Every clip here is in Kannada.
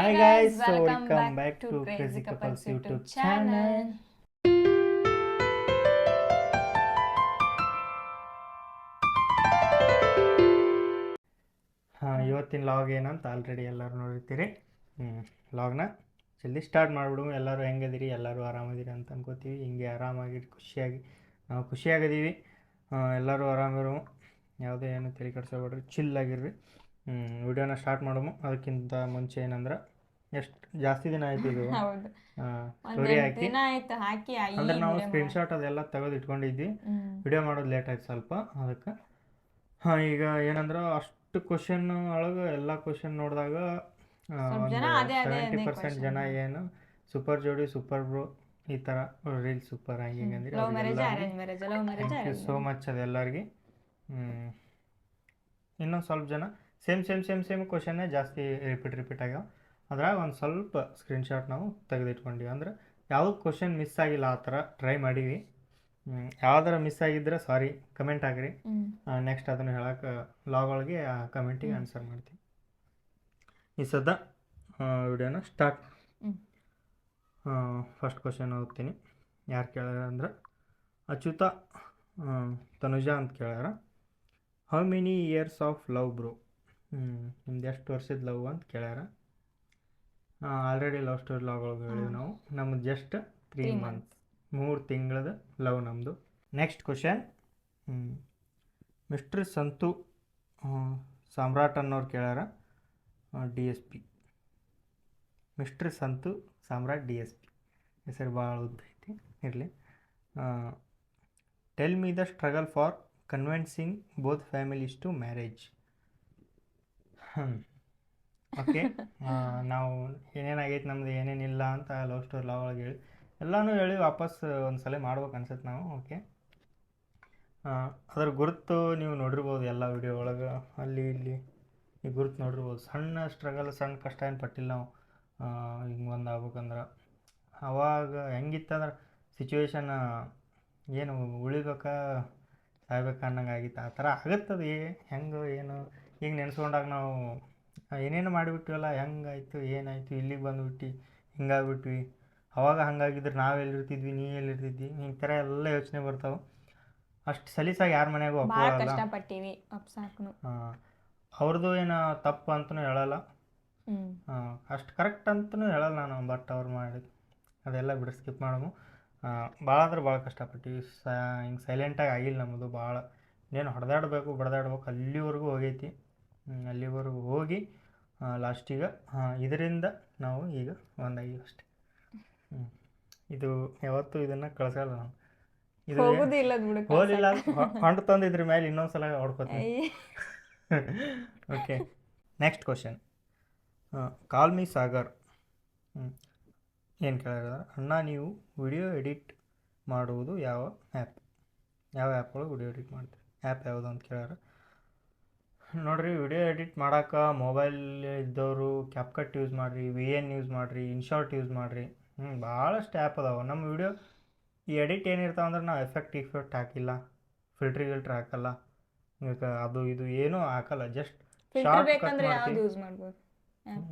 Hi guys, so welcome back to Crazy Couples YouTube channel. ಹಾಂ ಇವತ್ತಿನ ಲಾಗ್ ಏನಂತ ಆಲ್ರೆಡಿ ಎಲ್ಲರೂ ನೋಡಿರ್ತೀರಿ? ಹ್ಞೂ ಲಾಗ್ನ ಜಲ್ದಿ ಸ್ಟಾರ್ಟ್ ಮಾಡಿಬಿಡು. ಎಲ್ಲರೂ ಹೆಂಗದಿರಿ ಎಲ್ಲರೂ ಆರಾಮದಿರಿ ಅಂತ ಅನ್ಕೋತೀವಿ. ಹಿಂಗೆ ಆರಾಮಾಗಿ ಖುಷಿಯಾಗಿ ನಾವು ಖುಷಿಯಾಗಿದ್ದೀವಿ. ಎಲ್ಲರೂ ಆರಾಮಿರು. ಯಾವುದೇ ಏನು ತಲೆ ಚಿಲ್ ಆಗಿರ್ರಿ. ವಿಡಿಯೋನ ಸ್ಟಾರ್ಟ್ ಮಾಡೋಮು. ಅದಕ್ಕಿಂತ ಮುಂಚೆ ಏನಂದ್ರೆ ಎಷ್ಟು ಜಾಸ್ತಿ ದಿನ ಆಯ್ತು ಇದು? ಹೌದು. ಸ್ಟೋರಿ ಹಾಕಿ ದಿನ ಆಯ್ತು ಹಾಕಿ ಆ ಅಂದ್ರೆ ನಾವು video ಸ್ಕ್ರೀನ್ಶಾಟ್ ಅದೆಲ್ಲ ತೆಗೆದು ಇಟ್ಕೊಂಡಿದ್ವಿ ಹ್ಮ್. ವಿಡಿಯೋ ಮಾಡೋದು ಲೇಟ್ ಆಯ್ತು ಸ್ವಲ್ಪ ಅದಕ್ಕೆ. ಹಾಂ ಈಗ ಏನಂದ್ರೆ ಅಷ್ಟು ಕ್ವಶನ್ ಒಳಗೆ ಎಲ್ಲ ಕ್ವಶನ್ ನೋಡಿದಾಗ ಸ್ವಲ್ಪ ಜನ ಅದೇ ಅದೇ ಸೆವೆಂಟಿ ಅದೇ ಪರ್ಸೆಂಟ್ question. ಜನ ಏನು ಸೂಪರ್ ಜೋಡಿ ಸೂಪರ್ ಬ್ರೋ ಈ ಥರ ರೀಲ್ ಸೂಪರ್ ಹಂಗೆ ಹಿಂಗೆ ಅಂದ್ರೆ. Love marriage arrange marriage love marriage thank you arrange so much ಅದೆಲ್ಲರಿಗೆ ಇನ್ನೊಂದು ಸ್ವಲ್ಪ ಜನ ಸೇಮ್ ಸೇಮ್ ಸೇಮ್ ಸೇಮ್ ಕ್ವಶನ್ನೇ ಜಾಸ್ತಿ ರಿಪೀಟ್ ರಿಪೀಟ್ ಆಗ್ಯಾವ. ಅದ್ರಾಗ ಒಂದು ಸ್ವಲ್ಪ ಸ್ಕ್ರೀನ್ಶಾಟ್ ನಾವು ತೆಗೆದಿಟ್ಕೊಂಡಿವಿ. ಅಂದ್ರೆ ಯಾವುದೂ ಕ್ವಶನ್ ಮಿಸ್ ಆಗಿಲ್ಲ ಆ ಥರ ಟ್ರೈ ಮಾಡೀವಿ ಯಾವ್ದಾರ ಮಿಸ್ ಆಗಿದ್ರೆ ಸಾರಿ ಕಮೆಂಟ್ ಆಗ್ರಿ ನೆಕ್ಸ್ಟ್ ಅದನ್ನು ಹೇಳಕ್ಕೆ ಲಾಗ್ ಒಳಗೆ ಆ ಕಮೆಂಟಿಗೆ ಆನ್ಸರ್ ಮಾಡ್ತೀವಿ. ಈ ಸದ್ದ ವಿಡಿಯೋನ ಸ್ಟಾರ್ಟ್. ಫಸ್ಟ್ ಕ್ವಶನ್ ಓದ್ತೀನಿ. ಯಾರು ಕೇಳ್ಯಾರ ಅಂದ್ರೆ ಅಚ್ಯುತ ತನುಜಾ ಅಂತ ಕೇಳ್ಯಾರ. How many years of love bro ನಿಮ್ದು ಎಷ್ಟು ವರ್ಷದ ಲವ್ ಅಂತ ಕೇಳ್ಯಾರ. ಆಲ್ರೆಡಿ ಲವ್ ಸ್ಟೋರಿ ಲಾಗ್ ಒಳಗೆ ಹೇಳಿವಿ ನಾವು. ನಮ್ಮ ಜಸ್ಟ್ ತ್ರೀ ಮಂತ್ ಮಂತ್ಸ್ ಮೂರು ತಿಂಗಳದ ಲವ್ ನಮ್ಮದು next question mister Santu Samrat ಅನ್ನೋರು ಕೇಳ್ಯಾರ D S P mister Santu Samrat D S P ಹೆಸರು ಭಾಳ ಉದ್ದ ಐತಿ. ಇರಲಿ. Tell me the struggle for convincing both families to marriage okay ನಾವು ಏನೇನಾಗೈತೆ ನಮ್ದು ಏನೇನಿಲ್ಲ ಅಂತ ಲವ್ ಸ್ಟೋರಿ ಲವ್ ಒಳಗೆ ಹೇಳಿ, ಎಲ್ಲನೂ ಹೇಳಿ ವಾಪಸ್ ಒಂದು ಸಲ ಮಾಡ್ಬೇಕು ಅನ್ಸುತ್ತೆ ನಾವು, ಓಕೆ? ಅದ್ರ ಗುರುತು ನೀವು ನೋಡಿರ್ಬೋದು ಎಲ್ಲ ವಿಡಿಯೋ ಒಳಗೆ, ಅಲ್ಲಿ ಇಲ್ಲಿ ಈ ಗುರುತು ನೋಡಿರ್ಬೋದು. ಸಣ್ಣ ಸ್ಟ್ರಗಲ್ ಸಣ್ಣ ಕಷ್ಟ ಏನು ಪಟ್ಟಿಲ್ಲ ನಾವು. ಹಿಂಗೆ ಒಂದು ಆಗ್ಬೇಕಂದ್ರೆ. ಅವಾಗ ಹೆಂಗಿತ್ತಂದ್ರೆ ಸಿಚುವೇಶನ್ ಏನು ಉಳಿಬೇಕಾ, ಸಾಯ್ಬೇಕಾ ಅನ್ನಂಗೆ ಆಗಿತ್ತು ಆ ಥರ ಆಗುತ್ತದೆ ಹೆಂಗೆ, ಏನು, ಈಗ ನೆನೆಸ್ಕೊಂಡಾಗ ನಾವು ಏನೇನು ಮಾಡಿಬಿಟ್ವಲ್ಲ ಹೆಂಗಾಯ್ತು ಏನಾಯಿತು ಇಲ್ಲಿಗೆ ಬಂದುಬಿಟ್ಟು ಹಿಂಗಾಗ್ಬಿಟ್ವಿ. ಅವಾಗ ಹಂಗಾಗಿದ್ರೆ ನಾವು ಎಲ್ಲಿರ್ತಿದ್ವಿ ನೀ ಎಲ್ಲಿರ್ತಿದ್ವಿ ಈ ಥರ ಎಲ್ಲ ಯೋಚನೆ ಬರ್ತಾವೆ. ಅಷ್ಟು ಸಲೀಸಾಗಿ ಯಾರ ಮನೆಗೂ ಭಾಳ ಕಷ್ಟಪಟ್ಟಿವಿ ಅಪ್ಸಾಕ್ನು ಅವ್ರದ್ದು ಏನು ತಪ್ಪು ಅಂತಲೂ ಹೇಳಲ್ಲ. ಹ್ಞೂ ಅಷ್ಟು ಕರೆಕ್ಟ್ ಅಂತಲೂ ಹೇಳಲ್ಲ ನಾನು ಬಟ್ ಅವ್ರು ಮಾಡಿ ಅದೆಲ್ಲ ಬಿಡ ಸ್ಕಿಪ್ ಮಾಡೋದು ಭಾಳ ಅಂದ್ರೆ ಭಾಳ ಕಷ್ಟಪಟ್ಟಿವಿ. ಸ ಹಿಂಗೆ ಸೈಲೆಂಟಾಗಿ ಆಗಿಲ್ಲ ನಮ್ಮದು ಭಾಳ ಏನು ಹೊಡೆದಾಡಬೇಕು ಬಡ್ದಾಡ್ಬೇಕು ಅಲ್ಲಿವರೆಗೂ ಹೋಗೈತಿ. ಅಲ್ಲಿವರೆಗೂ ಹೋಗಿ ಲಾಸ್ಟಿಗೆ ಇದರಿಂದ ನಾವು ಈಗ ಒಂದಾಗಿ ಅಷ್ಟೆ. ಹ್ಞೂ ಇದು ಯಾವತ್ತೂ ಇದನ್ನು ಕಳ್ಸಲ್ಲ ನಾನು. ಇದು ಹೋಗೋದಿಲ್ಲ ಹೋಲಿಲ್ಲ ಹೊಂಟು ತಂದು ಇದ್ರ ಮೇಲೆ ಇನ್ನೊಂದ್ಸಲ ಸಲ ಹೊಡ್ಕೊತೀನಿ okay next question call me Sagar ಏನು ಕೇಳಿದ್ರೆ ಅಣ್ಣ ನೀವು ವಿಡಿಯೋ ಎಡಿಟ್ ಮಾಡುವುದು ಯಾವ ಆ್ಯಪ್ ಯಾವ ಆ್ಯಪ್ಗಳು ವಿಡಿಯೋ ಎಡಿಟ್ ಮಾಡ್ತೀರಿ? ಆ್ಯಪ್ ಯಾವುದು ಅಂತ ಕೇಳ್ಯಾರ ನೋಡ್ರಿ ವಿಡಿಯೋ ಎಡಿಟ್ ಮಾಡೋಕೆ ಮೊಬೈಲ್ ಇದ್ದವರು ಕ್ಯಾಪ್ಕಟ್ ಯೂಸ್ ಮಾಡಿರಿ ವಿ ಎನ್ ಯೂಸ್ ಮಾಡಿರಿ ಇನ್ಶಾರ್ಟ್ ಯೂಸ್ ಮಾಡಿರಿ. ಹ್ಞೂ ಭಾಳಷ್ಟು ಆ್ಯಪ್ ಅದಾವೆ. ನಮ್ಮ ವಿಡಿಯೋ ಈ ಎಡಿಟ್ ಏನಿರ್ತಾವೆ ಅಂದ್ರೆ ನಾವು ಎಫೆಕ್ಟ್ ಇಫೆಕ್ಟ್ ಹಾಕಿಲ್ಲ. ಫಿಲ್ಟ್ರ್ ಗಿಲ್ಟ್ರ್ ಹಾಕಲ್ಲ. ಅದು ಇದು ಏನೂ ಹಾಕಲ್ಲ. ಜಸ್ಟ್